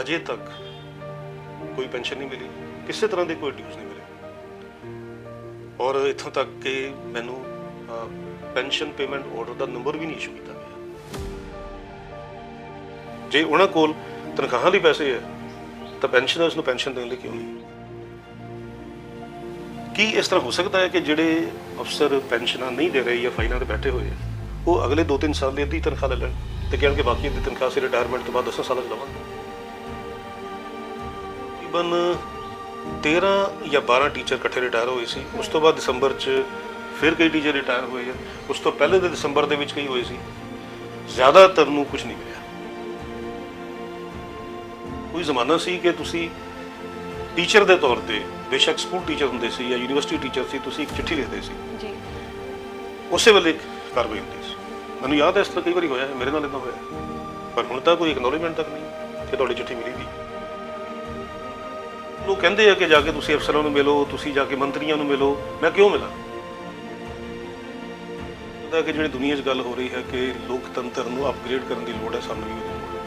ਅਜੇ ਤੱਕ ਕੋਈ ਪੈਨਸ਼ਨ ਨਹੀਂ ਮਿਲੀ ਕਿਸੇ ਤਰ੍ਹਾਂ ਦੇ ਕੋਈ ਡਿਊਜ਼ ਨਹੀਂ ਮਿਲੇ। ਔਰ ਇੱਥੋਂ ਤੱਕ ਕਿ ਮੈਨੂੰ ਪੈਨਸ਼ਨ ਪੇਮੈਂਟ ਆਰਡਰ ਦਾ ਨੰਬਰ ਵੀ ਨਹੀਂ ਇਸ਼ੂ ਕੀਤਾ ਗਿਆ। ਜੇ ਉਹਨਾਂ ਕੋਲ ਤਨਖਾਹਾਂ ਲਈ ਪੈਸੇ ਹੈ ਤਾਂ ਪੈਨਸ਼ਨਰਸ ਨੂੰ ਪੈਨਸ਼ਨ ਦੇਣ ਲਈ ਕਿਉਂ ਨਹੀਂ? ਕੀ ਇਸ ਤਰ੍ਹਾਂ ਹੋ ਸਕਦਾ ਹੈ ਕਿ ਜਿਹੜੇ ਅਫਸਰ ਪੈਨਸ਼ਨਾਂ ਨਹੀਂ ਦੇ ਰਹੇ ਜਾਂ ਫਾਈਲਾਂ ਤੇ ਬੈਠੇ ਹੋਏ ਆ, ਉਹ ਅਗਲੇ 2-3 ਸਾਲ ਦੀ ਅੱਧੀ ਤਨਖਾਹ ਲੈ ਲੈਣ ਤੇ ਕਹਿਣਗੇ ਬਾਕੀ ਦੀ ਤਨਖਾਹ ਸੇ ਰਿਟਾਇਰਮੈਂਟ ਤੋਂ ਬਾਅਦ 10 ਸਾਲਾਂ ਚ ਲਵਾਂਗੇ ਤਕਰੀਬਨ 13 ਜਾਂ 12 ਟੀਚਰ ਇਕੱਠੇ ਰਿਟਾਇਰ ਹੋਏ ਸੀ। ਉਸ ਤੋਂ ਬਾਅਦ ਦਸੰਬਰ 'ਚ ਫਿਰ ਕਈ ਟੀਚਰ ਰਿਟਾਇਰ ਹੋਏ ਆ। ਉਸ ਤੋਂ ਪਹਿਲੇ ਦੇ ਦਸੰਬਰ ਦੇ ਵਿੱਚ ਕਈ ਹੋਏ ਸੀ। ਜ਼ਿਆਦਾਤਰ ਨੂੰ ਕੁਝ ਨਹੀਂ ਮਿਲਿਆ। ਕੋਈ ਜ਼ਮਾਨਾ ਸੀ ਕਿ ਤੁਸੀਂ ਟੀਚਰ ਦੇ ਤੌਰ ਤੇ ਬੇਸ਼ੱਕ ਸਕੂਲ ਟੀਚਰ ਹੁੰਦੇ ਸੀ ਜਾਂ ਯੂਨੀਵਰਸਿਟੀ ਟੀਚਰ ਸੀ ਤੁਸੀਂ ਇੱਕ ਚਿੱਠੀ ਲਿਖਦੇ ਸੀ? ਜੀ। ਉਸੇ ਵੇਲੇ ਕਾਰਵਾਈ ਹੁੰਦੀ ਸੀ। ਮੈਨੂੰ ਯਾਦ ਹੈ ਇਸ ਤਰ੍ਹਾਂ ਕਈ ਵਾਰੀ ਹੋਇਆ ਹੈ ਮੇਰੇ ਨਾਲ ਇਦਾਂ ਹੋਇਆ ਪਰ ਹੁਣ ਤਾਂ ਕੋਈ ਐਕਨੋਲਜਮੈਂਟ ਤੱਕ ਨਹੀਂ ਕਿ ਤੁਹਾਡੀ ਚਿੱਠੀ ਮਿਲੀ ਵੀ। ਲੋਕ ਕਹਿੰਦੇ ਆ ਕਿ ਜਾ ਕੇ ਤੁਸੀਂ ਅਫਸਰਾਂ ਨੂੰ ਮਿਲੋ, ਤੁਸੀਂ ਜਾ ਕੇ ਮੰਤਰੀਆਂ ਨੂੰ ਮਿਲੋ, ਮੈਂ ਕਿਉਂ ਮਿਲਾਂ? ਉਹਦਾ ਕਿ ਜਿਹੜੀ ਦੁਨੀਆ 'ਚ ਗੱਲ ਹੋ ਰਹੀ ਹੈ ਕਿ ਲੋਕਤੰਤਰ ਨੂੰ ਅਪਗ੍ਰੇਡ ਕਰਨ ਦੀ ਲੋੜ ਹੈ, ਸਾਨੂੰ ਵੀ ਉਹਦੀ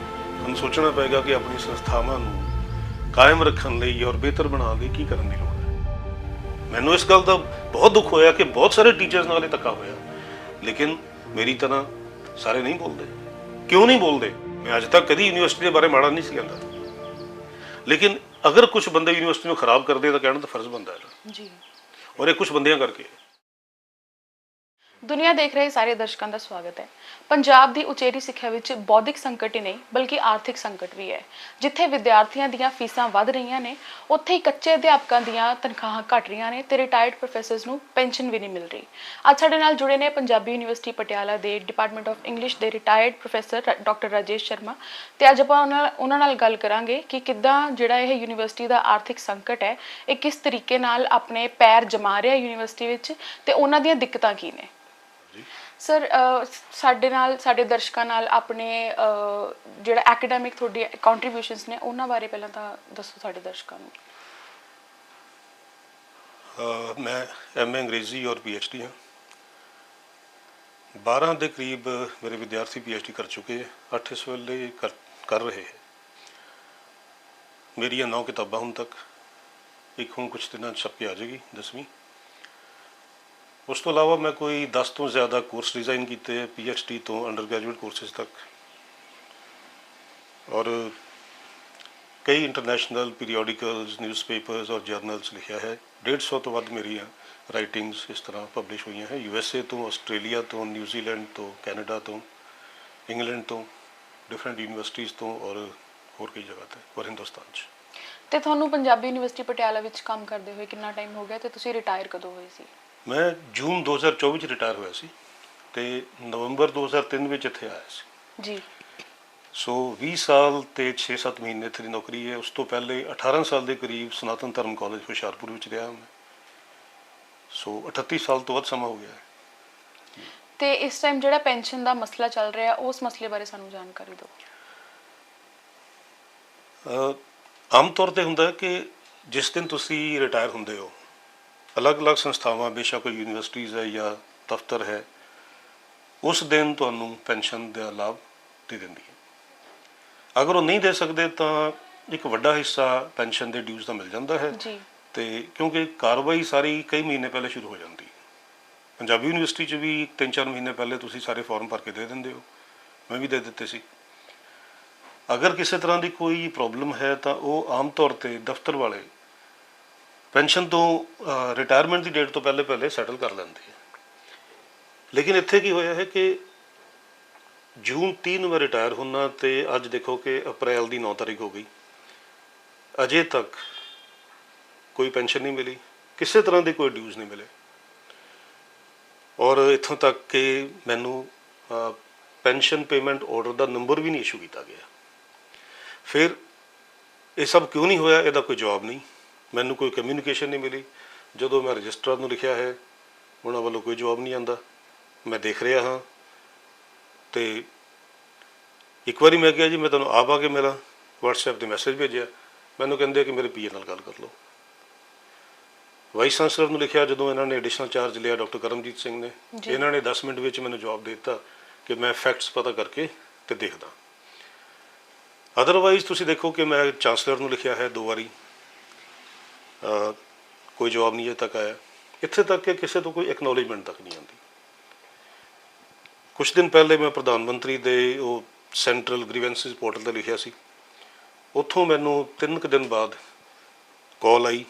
ਸਾਨੂੰ ਸੋਚਣਾ ਪਏਗਾ ਕਿ ਆਪਣੀ ਸੰਸਥਾਵਾਂ ਨੂੰ ਕਾਇਮ ਰੱਖਣ ਲਈ ਔਰ ਬਿਹਤਰ ਬਣਾਉਣ ਲਈ ਕੀ ਕਰਨ ਦੀ ਲੋੜ ਹੈ। ਮੈਨੂੰ ਇਸ ਗੱਲ ਦਾ ਬਹੁਤ ਦੁੱਖ ਹੋਇਆ ਕਿ ਬਹੁਤ ਸਾਰੇ ਟੀਚਰਸ ਨਾਲ ਇਹ ਧੱਕਾ ਹੋਇਆ। ਲੇਕਿਨ ਮੇਰੀ ਤਰ੍ਹਾਂ ਸਾਰੇ ਨਹੀਂ ਬੋਲਦੇ। ਕਿਉਂ ਨਹੀਂ ਬੋਲਦੇ? ਮੈਂ ਅੱਜ ਤੱਕ ਕਦੀ ਯੂਨੀਵਰਸਿਟੀ ਦੇ ਬਾਰੇ ਮਾੜਾ ਨਹੀਂ ਸੀ ਕਹਿੰਦਾ। ਲੇਕਿਨ ਅਗਰ ਕੁਝ ਬੰਦੇ ਯੂਨੀਵਰਸਿਟੀ ਨੂੰ ਖਰਾਬ ਕਰਦੇ ਤਾਂ ਕਹਿਣਾ ਤਾਂ ਫਰਜ਼ ਬਣਦਾ ਹੈ ਜੀ ਔਰ ਇਹ ਕੁਝ ਬੰਦਿਆਂ ਕਰਕੇ ਹੈ। ਦੁਨੀਆ ਦੇਖ ਰਹੇ ਸਾਰੇ ਦਰਸ਼ਕਾਂ ਦਾ ਸਵਾਗਤ ਹੈ। ਪੰਜਾਬ ਦੀ ਉਚੇਰੀ ਸਿੱਖਿਆ ਵਿੱਚ ਬੌਧਿਕ ਸੰਕਟ ਹੀ ਨਹੀਂ, ਬਲਕਿ ਆਰਥਿਕ ਸੰਕਟ ਵੀ ਹੈ। ਜਿੱਥੇ ਵਿਦਿਆਰਥੀਆਂ ਦੀਆਂ ਫੀਸਾਂ ਵੱਧ ਰਹੀਆਂ ਨੇ, ਉੱਥੇ ਹੀ ਕੱਚੇ ਅਧਿਆਪਕਾਂ ਦੀਆਂ ਤਨਖਾਹਾਂ ਘਟ ਰਹੀਆਂ ਨੇ ਤੇ ਰਿਟਾਇਰਡ ਪ੍ਰੋਫੈਸਰਸ ਨੂੰ ਪੈਨਸ਼ਨ ਵੀ ਨਹੀਂ ਮਿਲ ਰਹੀ। ਅੱਜ ਸਾਡੇ ਨਾਲ ਜੁੜੇ ਨੇ ਪੰਜਾਬੀ ਯੂਨੀਵਰਸਿਟੀ ਪਟਿਆਲਾ ਦੇ ਡਿਪਾਰਟਮੈਂਟ ਆਫ ਇੰਗਲਿਸ਼ ਦੇ retired professor doctor Rajesh Sharma ਤੇ ਅੱਜ ਆਪਾਂ ਉਹਨਾਂ ਨਾਲ ਉਹਨਾਂ ਨਾਲ ਗੱਲ ਕਰਾਂਗੇ ਕਿ ਕਿੱਦਾਂ ਜਿਹੜਾ ਇਹ ਯੂਨੀਵਰਸਿਟੀ ਦਾ ਆਰਥਿਕ ਸੰਕਟ ਹੈ, ਇਹ ਕਿਸ ਤਰੀਕੇ ਨਾਲ ਆਪਣੇ ਪੈਰ ਜਮਾ ਰਿਹਾ ਯੂਨੀਵਰਸਿਟੀ ਵਿੱਚ ਤੇ ਉਹਨਾਂ ਦੀਆਂ ਦਿੱਕਤਾਂ ਕੀ ਨੇ। ਸਰ ਸਾਡੇ ਨਾਲ, ਸਾਡੇ ਦਰਸ਼ਕਾਂ ਨਾਲ ਆਪਣੇ ਜਿਹੜਾ ਐਕੈਡੈਮਿਕ ਤੁਹਾਡੀ ਕੰਟਰੀਬਿਊਸ਼ਨਸ ਨੇ, ਉਹਨਾਂ ਬਾਰੇ ਪਹਿਲਾਂ ਤਾਂ ਦੱਸੋ ਸਾਡੇ ਦਰਸ਼ਕਾਂ ਨੂੰ। ਅਹ, ਮੈਂ ਐਮਏ ਅੰਗਰੇਜ਼ੀ ਔਰ ਪੀਐਚਡੀ ਹਾਂ। 12 ਦੇ ਕਰੀਬ ਮੇਰੇ ਵਿਦਿਆਰਥੀ ਪੀਐਚਡੀ ਕਰ ਚੁੱਕੇ ਹੈ 8 ਇਸ ਵੇਲੇ ਕਰ ਕਰ ਰਹੇ ਹੈ। ਮੇਰੀਆਂ 9 ਕਿਤਾਬਾਂ ਹੁਣ ਤੱਕ, ਇੱਕ ਹੁਣ ਕੁਝ ਦਿਨਾਂ 'ਚ ਛਪ ਕੇ ਆ ਜਾਏਗੀ 10ਵੀਂ ਉਸ ਤੋਂ ਇਲਾਵਾ ਮੈਂ ਕੋਈ 10 ਤੋਂ ਜ਼ਿਆਦਾ ਕੋਰਸ ਡਿਜ਼ਾਈਨ ਕੀਤੇ ਪੀ ਹੈ ਡੀ ਤੋਂ ਅੰਡਰ ਗ੍ਰੈਜੂਏਟ ਕੋਰਸਸ ਤੱਕ। ਔਰ ਕਈ ਇੰਟਰਨੈਸ਼ਨਲ ਪੀਰੀਓਡਿਕਲਸ ਨਿਊਜ਼ਪੇਪਰਸ ਔਰ ਜਰਨਲਸ ਲਿਖਿਆ ਹੈ। 150 ਤੋਂ ਵੱਧ ਮੇਰੀਆਂ ਰਾਈਟਿੰਗਸ ਇਸ ਤਰ੍ਹਾਂ ਪਬਲਿਸ਼ ਹੋਈਆਂ ਹੈ। ਯੂ ਐੱਸ ਏ ਤੋਂ ਆਸਟ੍ਰੇਲੀਆ ਤੋਂ ਨਿਊਜ਼ੀਲੈਂਡ ਤੋਂ ਕੈਨੇਡਾ ਤੋਂ ਇੰਗਲੈਂਡ ਤੋਂ ਡਿਫਰੈਂਟ ਯੂਨੀਵਰਸਿਟੀਜ਼ ਤੋਂ ਔਰ ਹੋਰ ਕਈ ਜਗ੍ਹਾ ਤੇ, ਔਰ ਹਿੰਦੁਸਤਾਨ 'ਚ। ਤੇ ਤੁਹਾਨੂੰ ਪੰਜਾਬੀ ਯੂਨੀਵਰਸਿਟੀ ਪਟਿਆਲਾ ਵਿੱਚ ਕੰਮ ਕਰਦੇ ਹੋਏ ਕਿੰਨਾ ਟਾਈਮ ਹੋ ਗਿਆ ਤੇ ਤੁਸੀਂ ਰਿਟਾਇਰ ਕਦੋਂ ਹੋਏ ਸੀ? ਮੈਂ ਜੂਨ 2024 ਚ ਰਿਟਾਇਰ ਹੋਇਆ ਸੀ ਤੇ ਨਵੰਬਰ 2003 ਵਿੱਚ ਇੱਥੇ ਆਇਆ ਸੀ। ਜੀ। ਸੋ 20 ਸਾਲ ਤੇ 6-7 ਮਹੀਨੇ ਇੱਥੇ ਦੀ ਨੌਕਰੀ ਹੈ। ਉਸ ਤੋਂ ਪਹਿਲੇ 18 ਸਾਲ ਦੇ ਕਰੀਬ ਸਨਾਤਨ ਧਰਮ ਕਾਲਜ ਹੁਸ਼ਿਆਰਪੁਰ ਵਿੱਚ ਰਿਹਾ ਮੈਂ। ਸੋ 38 ਸਾਲ ਤੋਂ ਵੱਧ ਸਮਾਂ ਹੋ ਗਿਆ ਹੈ। ਤੇ ਇਸ ਟਾਈਮ ਜਿਹੜਾ ਪੈਨਸ਼ਨ ਦਾ ਮਸਲਾ ਚੱਲ ਰਿਹਾ ਉਸ ਮਸਲੇ ਬਾਰੇ ਸਾਨੂੰ ਜਾਣਕਾਰੀ ਦਿਓ। ਆਮ ਤੌਰ ਤੇ ਹੁੰਦਾ ਹੈ ਕਿ ਜਿਸ ਦਿਨ ਤੁਸੀਂ ਰਿਟਾਇਰ ਹੁੰਦੇ ਹੋ ਅਲੱਗ-ਅਲੱਗ ਸੰਸਥਾਵਾਂ ਬੇਸ਼ੱਕ ਕੋਈ ਯੂਨੀਵਰਸਿਟੀਜ਼ ਹੈ ਜਾਂ ਦਫ਼ਤਰ ਹੈ ਉਸ ਦਿਨ ਤੁਹਾਨੂੰ ਪੈਨਸ਼ਨ ਦਾ ਲਾਭ ਦੇ ਦਿੰਦੀ ਹੈ। ਅਗਰ ਉਹ ਨਹੀਂ ਦੇ ਸਕਦੇ ਤਾਂ ਇੱਕ ਵੱਡਾ ਹਿੱਸਾ ਪੈਨਸ਼ਨ ਦੇ ਡਿਊਜ਼ ਦਾ ਮਿਲ ਜਾਂਦਾ ਹੈ ਜੀ। ਤੇ ਕਿਉਂਕਿ ਕਾਰਵਾਈ ਸਾਰੀ ਕਈ ਮਹੀਨੇ ਪਹਿਲੇ ਸ਼ੁਰੂ ਹੋ ਜਾਂਦੀ ਹੈ। ਪੰਜਾਬੀ ਯੂਨੀਵਰਸਿਟੀ 'ਚ ਵੀ 3-4 ਮਹੀਨੇ ਪਹਿਲੇ ਤੁਸੀਂ ਸਾਰੇ ਫਾਰਮ ਭਰ ਕੇ ਦੇ ਦਿੰਦੇ ਹੋ। ਮੈਂ ਵੀ ਦੇ ਦਿੱਤੇ ਸੀ। ਅਗਰ ਕਿਸੇ ਤਰ੍ਹਾਂ ਦੀ ਕੋਈ ਪ੍ਰੋਬਲਮ ਹੈ ਤਾਂ ਉਹ ਆਮ ਤੌਰ ਤੇ ਦਫ਼ਤਰ ਵਾਲੇ ਪੈਨਸ਼ਨ ਤੋਂ ਰਿਟਾਇਰਮੈਂਟ ਦੀ ਡੇਟ ਤੋਂ ਪਹਿਲੇ ਪਹਿਲੇ ਸੈਟਲ ਕਰ ਲੈਂਦੇ ਆ ਲੇਕਿਨ ਇੱਥੇ ਕੀ ਹੋਇਆ ਹੈ ਕਿ ਜੂਨ 3 ਨੂੰ ਮੈਂ ਰਿਟਾਇਰ ਹੁੰਨਾ ਤੇ ਅੱਜ ਦੇਖੋ ਕਿ ਅਪ੍ਰੈਲ ਦੀ 9 ਤਾਰੀਖ ਹੋ ਗਈ। ਅਜੇ ਤੱਕ ਕੋਈ ਪੈਨਸ਼ਨ ਨਹੀਂ ਮਿਲੀ, ਕਿਸੇ ਤਰ੍ਹਾਂ ਦੇ ਕੋਈ ਡਿਊਜ਼ ਨਹੀਂ ਮਿਲੇ। ਔਰ ਇੱਥੋਂ ਤੱਕ ਕਿ ਮੈਨੂੰ ਪੈਨਸ਼ਨ ਪੇਮੈਂਟ ਆਰਡਰ ਦਾ ਨੰਬਰ ਵੀ ਨਹੀਂ ਇਸ਼ੂ ਕੀਤਾ ਗਿਆ। ਫਿਰ ਇਹ ਸਭ ਕਿਉਂ ਨਹੀਂ ਹੋਇਆ? ਇਹਦਾ ਕੋਈ ਜਵਾਬ ਨਹੀਂ। ਮੈਨੂੰ ਕੋਈ ਕਮਿਊਨੀਕੇਸ਼ਨ ਨਹੀਂ ਮਿਲੀ। ਜਦੋਂ ਮੈਂ ਰਜਿਸਟਰਾਰ ਨੂੰ ਲਿਖਿਆ ਹੈ ਉਹਨਾਂ ਵੱਲੋਂ ਕੋਈ ਜਵਾਬ ਨਹੀਂ ਆਂਦਾ ਮੈਂ ਦੇਖ ਰਿਹਾ ਹਾਂ। ਤੇ ਇੱਕ ਵਾਰੀ ਮੈਂ ਕਿਹਾ ਜੀ ਮੈਂ ਤੁਹਾਨੂੰ ਆਪ ਆ ਕੇ ਮੇਰਾ WhatsApp ਤੇ ਮੈਸੇਜ ਭੇਜਿਆ। ਮੈਨੂੰ ਕਹਿੰਦੇ ਕਿ ਮੇਰੇ ਪੀਏ ਨਾਲ ਗੱਲ ਕਰ ਲਓ। ਵਾਈਸ ਚਾਂਸਲਰ ਨੂੰ ਲਿਖਿਆ ਜਦੋਂ ਇਹਨਾਂ ਨੇ ਐਡੀਸ਼ਨਲ ਚਾਰਜ ਲਿਆ ਡਾਕਟਰ ਕਰਮਜੀਤ ਸਿੰਘ ਨੇ। ਇਹਨਾਂ ਨੇ 10 ਮਿੰਟ ਵਿੱਚ ਮੈਨੂੰ ਜਵਾਬ ਦੇ ਦਿੱਤਾ ਕਿ ਮੈਂ ਫੈਕਟਸ ਪਤਾ ਕਰਕੇ ਤੇ ਦੇਖਦਾ। ਅਦਰਵਾਈਜ਼ ਤੁਸੀਂ ਦੇਖੋ ਕਿ ਮੈਂ ਚਾਂਸਲਰ ਨੂੰ ਲਿਖਿਆ ਹੈ ਦੋ ਵਾਰੀ। ਕੋਈ ਜਵਾਬ ਨਹੀਂ ਅਜੇ ਤੱਕ ਆਇਆ। ਇੱਥੇ ਤੱਕ ਕਿ ਕਿਸੇ ਤੋਂ ਕੋਈ ਐਕਨੋਲੇਜਮੈਂਟ ਤੱਕ ਨਹੀਂ ਆਉਂਦੀ। ਕੁਝ ਦਿਨ ਪਹਿਲੇ ਮੈਂ ਪ੍ਰਧਾਨ ਮੰਤਰੀ ਦੇ ਉਹ ਸੈਂਟਰਲ ਗ੍ਰੀਵੈਂਸਿਸ ਪੋਰਟਲ ਤੇ ਲਿਖਿਆ ਸੀ। ਉੱਥੋਂ ਮੈਨੂੰ ਤਿੰਨ ਕੁ ਦਿਨ ਬਾਅਦ ਕਾਲ ਆਈ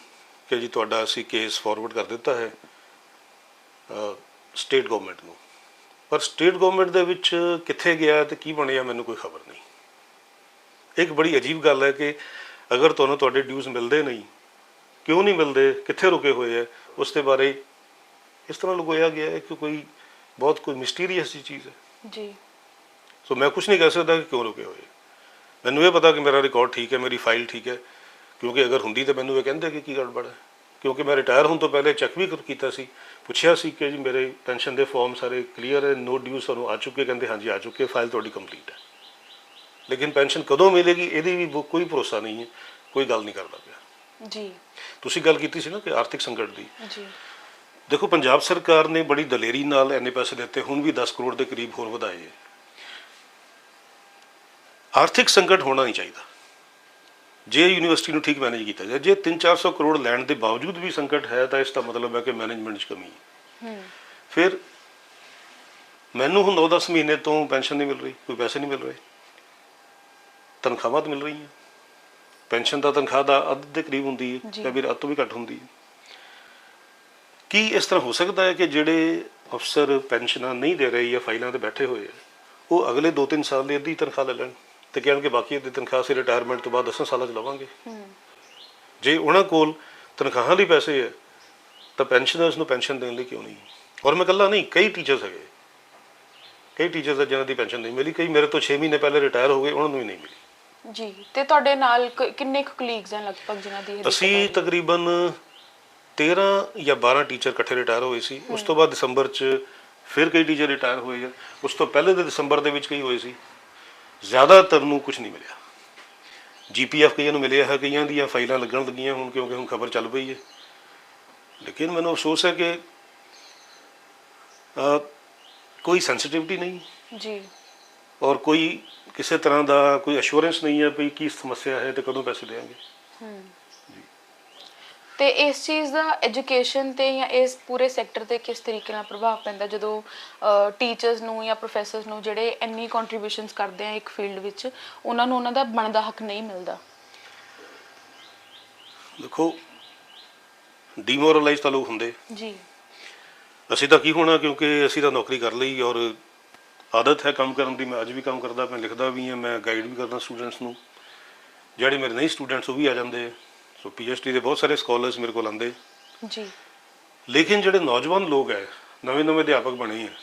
ਕਿ ਜੀ ਤੁਹਾਡਾ ਅਸੀਂ ਕੇਸ ਫਾਰਵਰਡ ਕਰ ਦਿੱਤਾ ਹੈ ਸਟੇਟ ਗਵਰਨਮੈਂਟ ਨੂੰ। ਪਰ ਸਟੇਟ ਗਵਰਨਮੈਂਟ ਦੇ ਵਿੱਚ ਕਿੱਥੇ ਗਿਆ ਤੇ ਕੀ ਬਣਿਆ ਮੈਨੂੰ ਕੋਈ ਖਬਰ ਨਹੀਂ। ਇੱਕ ਬੜੀ ਅਜੀਬ ਗੱਲ ਹੈ ਕਿ ਅਗਰ ਤੁਹਾਨੂੰ ਤੁਹਾਡੇ ਡਿਊਜ਼ ਮਿਲਦੇ ਨਹੀਂ ਕਿਉਂ ਨਹੀਂ ਮਿਲਦੇ? ਕਿੱਥੇ ਰੁਕੇ ਹੋਏ ਹੈ ਉਸ ਦੇ ਬਾਰੇ ਇਸ ਤਰ੍ਹਾਂ ਲਗੋਇਆ ਗਿਆ ਹੈ ਕਿ ਕੋਈ ਬਹੁਤ ਕੋਈ ਮਿਸਟੀਰੀਅਸ ਜੀ ਚੀਜ਼ ਹੈ। ਜੀ। ਸੋ ਮੈਂ ਕੁਝ ਨਹੀਂ ਕਹਿ ਸਕਦਾ ਕਿ ਕਿਉਂ ਰੁਕੇ ਹੋਏ ਮੈਨੂੰ ਇਹ ਪਤਾ ਕਿ ਮੇਰਾ ਰਿਕਾਰਡ ਠੀਕ ਹੈ ਮੇਰੀ ਫਾਈਲ ਠੀਕ ਹੈ। ਕਿਉਂਕਿ ਅਗਰ ਹੁੰਦੀ ਤਾਂ ਮੈਨੂੰ ਇਹ ਕਹਿੰਦੇ ਕਿ ਕੀ ਗੜਬੜ ਹੈ। ਕਿਉਂਕਿ ਮੈਂ ਰਿਟਾਇਰ ਹੋਣ ਤੋਂ ਪਹਿਲੇ ਚੈੱਕ ਵੀ ਕੀਤਾ ਸੀ। ਪੁੱਛਿਆ ਸੀ ਕਿ ਜੀ ਮੇਰੇ ਪੈਨਸ਼ਨ ਦੇ ਫਾਰਮ ਸਾਰੇ ਕਲੀਅਰ ਹੈ ਨੋ ਡਿਊਸ ਤੁਹਾਨੂੰ ਆ ਚੁੱਕੇ ਕਹਿੰਦੇ ਹਾਂਜੀ ਆ ਚੁੱਕੇ ਫਾਈਲ ਤੁਹਾਡੀ ਕੰਪਲੀਟ ਹੈ। ਲੇਕਿਨ ਪੈਨਸ਼ਨ ਕਦੋਂ ਮਿਲੇਗੀ ਇਹਦੀ ਵੀ ਕੋਈ ਭਰੋਸਾ ਨਹੀਂ ਹੈ ਕੋਈ ਗੱਲ ਨਹੀਂ ਕਰਦਾ ਪਿਆ। ਜੀ। ਤੁਸੀਂ ਗੱਲ ਕੀਤੀ ਸੀ ਨਾ ਕਿ ਆਰਥਿਕ ਸੰਕਟ ਦੀ। ਜੀ। ਦੇਖੋ ਪੰਜਾਬ ਸਰਕਾਰ ਨੇ ਬੜੀ ਦਲੇਰੀ ਨਾਲ ਇੰਨੇ ਪੈਸੇ ਦਿੱਤੇ ਹੁਣ ਵੀ 10 ਕਰੋੜ ਦੇ ਕਰੀਬ ਹੋਰ ਵਧਾਏ ਹੈ। ਆਰਥਿਕ ਸੰਕਟ ਹੋਣਾ ਨਹੀਂ ਚਾਹੀਦਾ। ਜੇ ਯੂਨੀਵਰਸਿਟੀ ਨੂੰ ਠੀਕ ਮੈਨੇਜ ਕੀਤਾ ਜਾਏ ਜੇ 3-400 ਕਰੋੜ ਲੈਣ ਦੇ ਬਾਵਜੂਦ ਵੀ ਸੰਕਟ ਹੈ ਤਾਂ ਇਸ ਦਾ ਮਤਲਬ ਹੈ ਕਿ ਮੈਨੇਜਮੈਂਟ 'ਚ ਕਮੀ ਹੈ। ਹੂੰ। ਫਿਰ ਮੈਨੂੰ ਹੁਣ 9-10 ਮਹੀਨੇ ਤੋਂ ਪੈਨਸ਼ਨ ਨਹੀਂ ਮਿਲ ਰਹੀ ਕੋਈ ਪੈਸੇ ਨਹੀਂ ਮਿਲ ਰਹੇ। ਤਨਖਾਹਾਂ ਤਾਂ ਮਿਲ ਰਹੀਆਂ। ਪੈਨਸ਼ਨ ਦਾ ਤਨਖਾਹ ਦਾ ਅੱਧ ਦੇ ਕਰੀਬ ਹੁੰਦੀ ਹੈ ਜੀ। ਫਿਰ ਅੱਧ ਤੋਂ ਵੀ ਘੱਟ ਹੁੰਦੀ ਹੈ। ਕੀ ਇਸ ਤਰ੍ਹਾਂ ਹੋ ਸਕਦਾ ਹੈ ਕਿ ਜਿਹੜੇ ਅਫਸਰ ਪੈਨਸ਼ਨਾਂ ਨਹੀਂ ਦੇ ਰਹੇ ਜਾਂ ਫਾਈਲਾਂ ਤੇ ਬੈਠੇ ਹੋਏ ਆ ਉਹ ਅਗਲੇ 2-3 ਸਾਲ ਦੀ ਅੱਧੀ ਤਨਖਾਹ ਲੈ ਲੈਣ ਤੇ ਕਹਿਣ ਕਿ ਬਾਕੀ ਦੀ ਤਨਖਾਹ ਅਸੀਂ ਰਿਟਾਇਰਮੈਂਟ ਤੋਂ ਬਾਅਦ 10 ਸਾਲਾਂ ਚ ਲਵਾਂਗੇ। ਜੇ ਉਹਨਾਂ ਕੋਲ ਤਨਖਾਹਾਂ ਲਈ ਪੈਸੇ ਹੈ ਤਾਂ ਪੈਨਸ਼ਨਰਸ ਨੂੰ ਪੈਨਸ਼ਨ ਦੇਣ ਲਈ ਕਿਉਂ ਨਹੀਂ? ਔਰ ਮੈਂ ਇਕੱਲਾ ਨਹੀਂ ਕਈ ਟੀਚਰਸ ਹੈਗੇ। ਕਈ ਟੀਚਰਸ ਜਿਨ੍ਹਾਂ ਦੀ ਪੈਨਸ਼ਨ ਨਹੀਂ ਮਿਲੀ ਕਈ ਮੇਰੇ ਤੋਂ 6 ਮਹੀਨੇ ਪਹਿਲੇ ਰਿਟਾਇਰ ਹੋ ਗਏ ਉਹਨਾਂ ਨੂੰ ਹੀ ਨਹੀਂ ਮਿਲੀ। ਜੀ ਤੇ ਤੁਹਾਡੇ ਨਾਲ ਕ- ਕਿੰਨੇ ਕੁ ਕਲੀਗਸ ਹਨ ਲਗਭਗ ਜਿਨ੍ਹਾਂ ਦੀ ਇਹ ਅਸੀਂ? ਤਕਰੀਬਨ 13 ਜਾਂ 12 ਟੀਚਰ ਇਕੱਠੇ ਰਿਟਾਇਰ ਹੋਏ ਸੀ। ਉਸ ਤੋਂ ਬਾਅਦ ਦਸੰਬਰ 'ਚ ਫਿਰ ਕਈ ਟੀਚਰ ਰਿਟਾਇਰ ਹੋਏ ਆ। ਉਸ ਤੋਂ ਪਹਿਲੇ ਦੇ ਦਸੰਬਰ ਦੇ ਵਿੱਚ ਕਈ ਹੋਏ ਸੀ। ਜ਼ਿਆਦਾਤਰ ਨੂੰ ਕੁਝ ਨਹੀਂ ਮਿਲਿਆ। ਜੀਪੀਐਫ ਕਈਆਂ ਨੂੰ ਮਿਲਿਆ ਹੈ ਕਈਆਂ ਦੀਆਂ ਫਾਈਲਾਂ ਲੱਗਣ ਲੱਗੀਆਂ ਹੁਣ ਕਿਉਂਕਿ ਹੁਣ ਖਬਰ ਚੱਲ ਪਈ ਹੈ। ਲੇਕਿਨ ਮੈਨੂੰ ਅਫਸੋਸ ਹੈ ਕਿ ਕੋਈ ਸੈਂਸਿਟਿਵਿਟੀ ਨਹੀਂ। ਜੀ। ਔਰ ਕੋਈ ਕਿਸੇ ਤਰ੍ਹਾਂ ਦਾ ਕੋਈ ਅਸ਼ੋਰੈਂਸ ਨਹੀਂ ਹੈ ਵੀ ਕੀ ਸਮੱਸਿਆ ਹੈ ਤੇ ਕਦੋਂ ਪੈਸੇ ਦੇਵਾਂਗੇ ਹੂੰ। ਤੇ ਇਸ ਚੀਜ਼ ਦਾ ਐਜੂਕੇਸ਼ਨ ਤੇ ਜਾਂ ਇਸ ਪੂਰੇ ਸੈਕਟਰ ਤੇ ਕਿਸ ਤਰੀਕੇ ਨਾਲ ਪ੍ਰਭਾਵ ਪੈਂਦਾ ਜਦੋਂ ਟੀਚਰਸ ਨੂੰ ਜਾਂ ਪ੍ਰੋਫੈਸਰਸ ਨੂੰ ਜਿਹੜੇ ਇੰਨੀ ਕੰਟਰੀਬਿਊਸ਼ਨਸ ਕਰਦੇ ਆ ਇੱਕ ਫੀਲਡ ਵਿੱਚ ਉਹਨਾਂ ਨੂੰ ਉਹਨਾਂ ਦਾ ਬਣਦਾ ਹੱਕ ਨਹੀਂ ਮਿਲਦਾ। ਦੇਖੋ ਡੀਮੋਰਲਾਈਜ਼ ਤਾਂ ਲੋਕ ਹੁੰਦੇ। ਜੀ। ਅਸੀਂ ਤਾਂ ਕੀ ਹੋਣਾ ਕਿਉਂਕਿ ਅਸੀਂ ਤਾਂ ਨੌਕਰੀ ਕਰ ਲਈ ਔਰ ਆਦਤ ਹੈ ਕੰਮ ਕਰਨ ਦੀ ਮੈਂ ਅੱਜ ਵੀ ਕੰਮ ਕਰਦਾ ਮੈਂ ਲਿਖਦਾ ਵੀ ਹਾਂ ਮੈਂ ਗਾਈਡ ਵੀ ਕਰਦਾ ਸਟੂਡੈਂਟਸ ਨੂੰ। ਜਿਹੜੇ ਮੇਰੇ ਨਹੀਂ ਸਟੂਡੈਂਟਸ ਉਹ ਵੀ ਆ ਜਾਂਦੇ। ਸੋ ਪੀਐਚਡੀ ਦੇ ਬਹੁਤ ਸਾਰੇ ਸਕਾਲਰਸ ਮੇਰੇ ਕੋਲ ਆਉਂਦੇ। ਜੀ। ਲੇਕਿਨ ਜਿਹੜੇ ਨੌਜਵਾਨ ਲੋਕ ਹੈ ਨਵੇਂ ਨਵੇਂ ਅਧਿਆਪਕ ਬਣੇ ਹੈ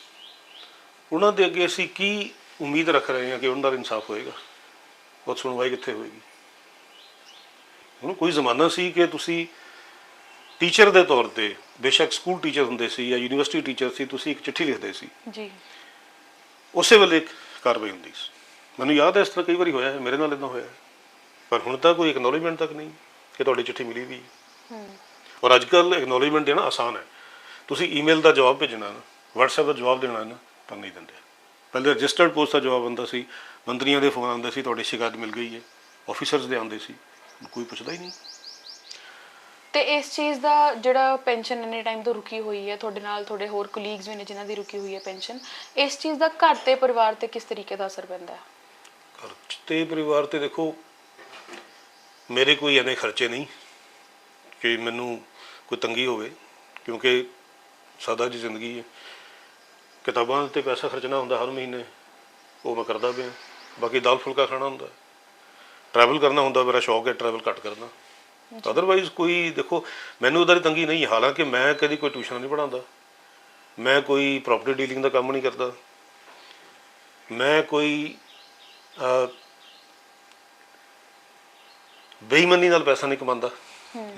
ਉਹਨਾਂ ਦੇ ਅੱਗੇ ਅਸੀਂ ਕੀ ਉਮੀਦ ਰੱਖ ਰਹੇ ਹਾਂ ਕਿ ਉਹਨਾਂ ਦਾ ਇਨਸਾਫ ਹੋਏਗਾ? ਉਹ ਸੁਣਵਾਈ ਕਿੱਥੇ ਹੋਏਗੀ? ਹੁਣ ਕੋਈ ਜ਼ਮਾਨਾ ਸੀ ਕਿ ਤੁਸੀਂ ਟੀਚਰ ਦੇ ਤੌਰ ਤੇ ਬੇਸ਼ੱਕ ਸਕੂਲ ਟੀਚਰ ਹੁੰਦੇ ਸੀ ਜਾਂ ਯੂਨੀਵਰਸਿਟੀ ਟੀਚਰ ਸੀ ਤੁਸੀਂ ਇੱਕ ਚਿੱਠੀ ਲਿਖਦੇ ਸੀ। ਜੀ। ਉਸੇ ਵੇਲੇ ਇੱਕ ਕਾਰਵਾਈ ਹੁੰਦੀ ਸੀ। ਮੈਨੂੰ ਯਾਦ ਹੈ ਇਸ ਤਰ੍ਹਾਂ ਕਈ ਵਾਰੀ ਹੋਇਆ ਹੈ ਮੇਰੇ ਨਾਲ ਇਦਾਂ ਹੋਇਆ ਹੈ। ਪਰ ਹੁਣ ਤਾਂ ਕੋਈ ਐਕਨੋਲੇਜਮੈਂਟ ਤੱਕ ਨਹੀਂ ਕਿ ਤੁਹਾਡੀ ਚਿੱਠੀ ਮਿਲੀ ਵੀ ਹੈ। ਹੂੰ। ਔਰ ਅੱਜ ਕੱਲ ਐਕਨੋਲੇਜਮੈਂਟ ਦੇਣਾ ਆਸਾਨ ਹੈ। ਤੁਸੀਂ ਈਮੇਲ ਦਾ ਜਵਾਬ ਭੇਜਣਾ ਨਾ WhatsApp ਦਾ ਜਵਾਬ ਦੇਣਾ ਨਾ ਤਾਂ ਨਹੀਂ ਦਿੰਦੇ। ਪਹਿਲੇ ਰਜਿਸਟਰਡ ਪੋਸਟ ਦਾ ਜਵਾਬ ਆਉਂਦਾ ਸੀ ਮੰਤਰੀਆਂ ਦੇ ਫੋਨ ਆਉਂਦੇ ਸੀ ਤੁਹਾਡੀ ਸ਼ਿਕਾਇਤ ਮਿਲ ਗਈ ਹੈ ਆਫੀਸਰਸ ਦੇ ਆਉਂਦੇ ਸੀ ਹੁਣ ਕੋਈ ਪੁੱਛਦਾ ਹੀ ਨਹੀਂ। ਤੇ ਇਸ ਚੀਜ਼ ਦਾ ਜਿਹੜਾ ਪੈਨਸ਼ਨ ਇੰਨੇ ਟਾਈਮ ਤੋਂ ਰੁਕੀ ਹੋਈ ਹੈ, ਤੁਹਾਡੇ ਨਾਲ ਤੁਹਾਡੇ ਹੋਰ ਕੋਲੀਗਸ ਵੀ ਨੇ ਜਿਨ੍ਹਾਂ ਦੀ ਰੁਕੀ ਹੋਈ ਹੈ ਪੈਨਸ਼ਨ, ਇਸ ਚੀਜ਼ ਦਾ ਘਰ ਤੇ ਪਰਿਵਾਰ ਤੇ ਕਿਸ ਤਰੀਕੇ ਦਾ ਅਸਰ ਪੈਂਦਾ ਹੈ? ਘਰ 'ਚ ਤੇ ਪਰਿਵਾਰ ਤੇ ਦੇਖੋ, ਮੇਰੇ ਕੋਈ ਐਨੇ ਖਰਚੇ ਨਹੀਂ ਕਿ ਮੈਨੂੰ ਕੋਈ ਤੰਗੀ ਹੋਵੇ, ਕਿਉਂਕਿ ਸਾਦਾ ਜੀ ਜ਼ਿੰਦਗੀ ਹੈ। ਕਿਤਾਬਾਂ ਤੇ ਪੈਸਾ ਖਰਚਣਾ ਹੁੰਦਾ ਹਰ ਮਹੀਨੇ, ਉਹ ਮੈਂ ਕਰਦਾ ਪਿਆ। ਬਾਕੀ ਦਾਲ ਫੁਲਕਾ ਖਾਣਾ ਹੁੰਦਾ। ਟਰੈਵਲ ਕਰਨਾ ਹੁੰਦਾ, ਮੇਰਾ ਸ਼ੌਕ ਹੈ ਟਰੈਵਲ ਘੱਟ ਕਰਨਾ। ਅਦਰਵਾਈਜ਼ ਕੋਈ ਦੇਖੋ ਮੈਨੂੰ ਉਹਦਾ ਤੰਗੀ ਨਹੀਂ। ਹਾਲਾਂਕਿ ਮੈਂ ਕਦੀ ਕੋਈ ਟਿਊਸ਼ਨ ਨਹੀਂ ਪੜਾਉਂਦਾ ਮੈਂ ਕੋਈ ਪ੍ਰਾਪਰਟੀ ਡੀਲਿੰਗ ਦਾ ਕੰਮ ਨਹੀਂ ਕਰਦਾ। ਮੈਂ ਕੋਈ ਬੇਈਮਾਨੀ ਨਾਲ ਪੈਸਾ ਨਹੀਂ ਕਮਾਉਂਦਾ।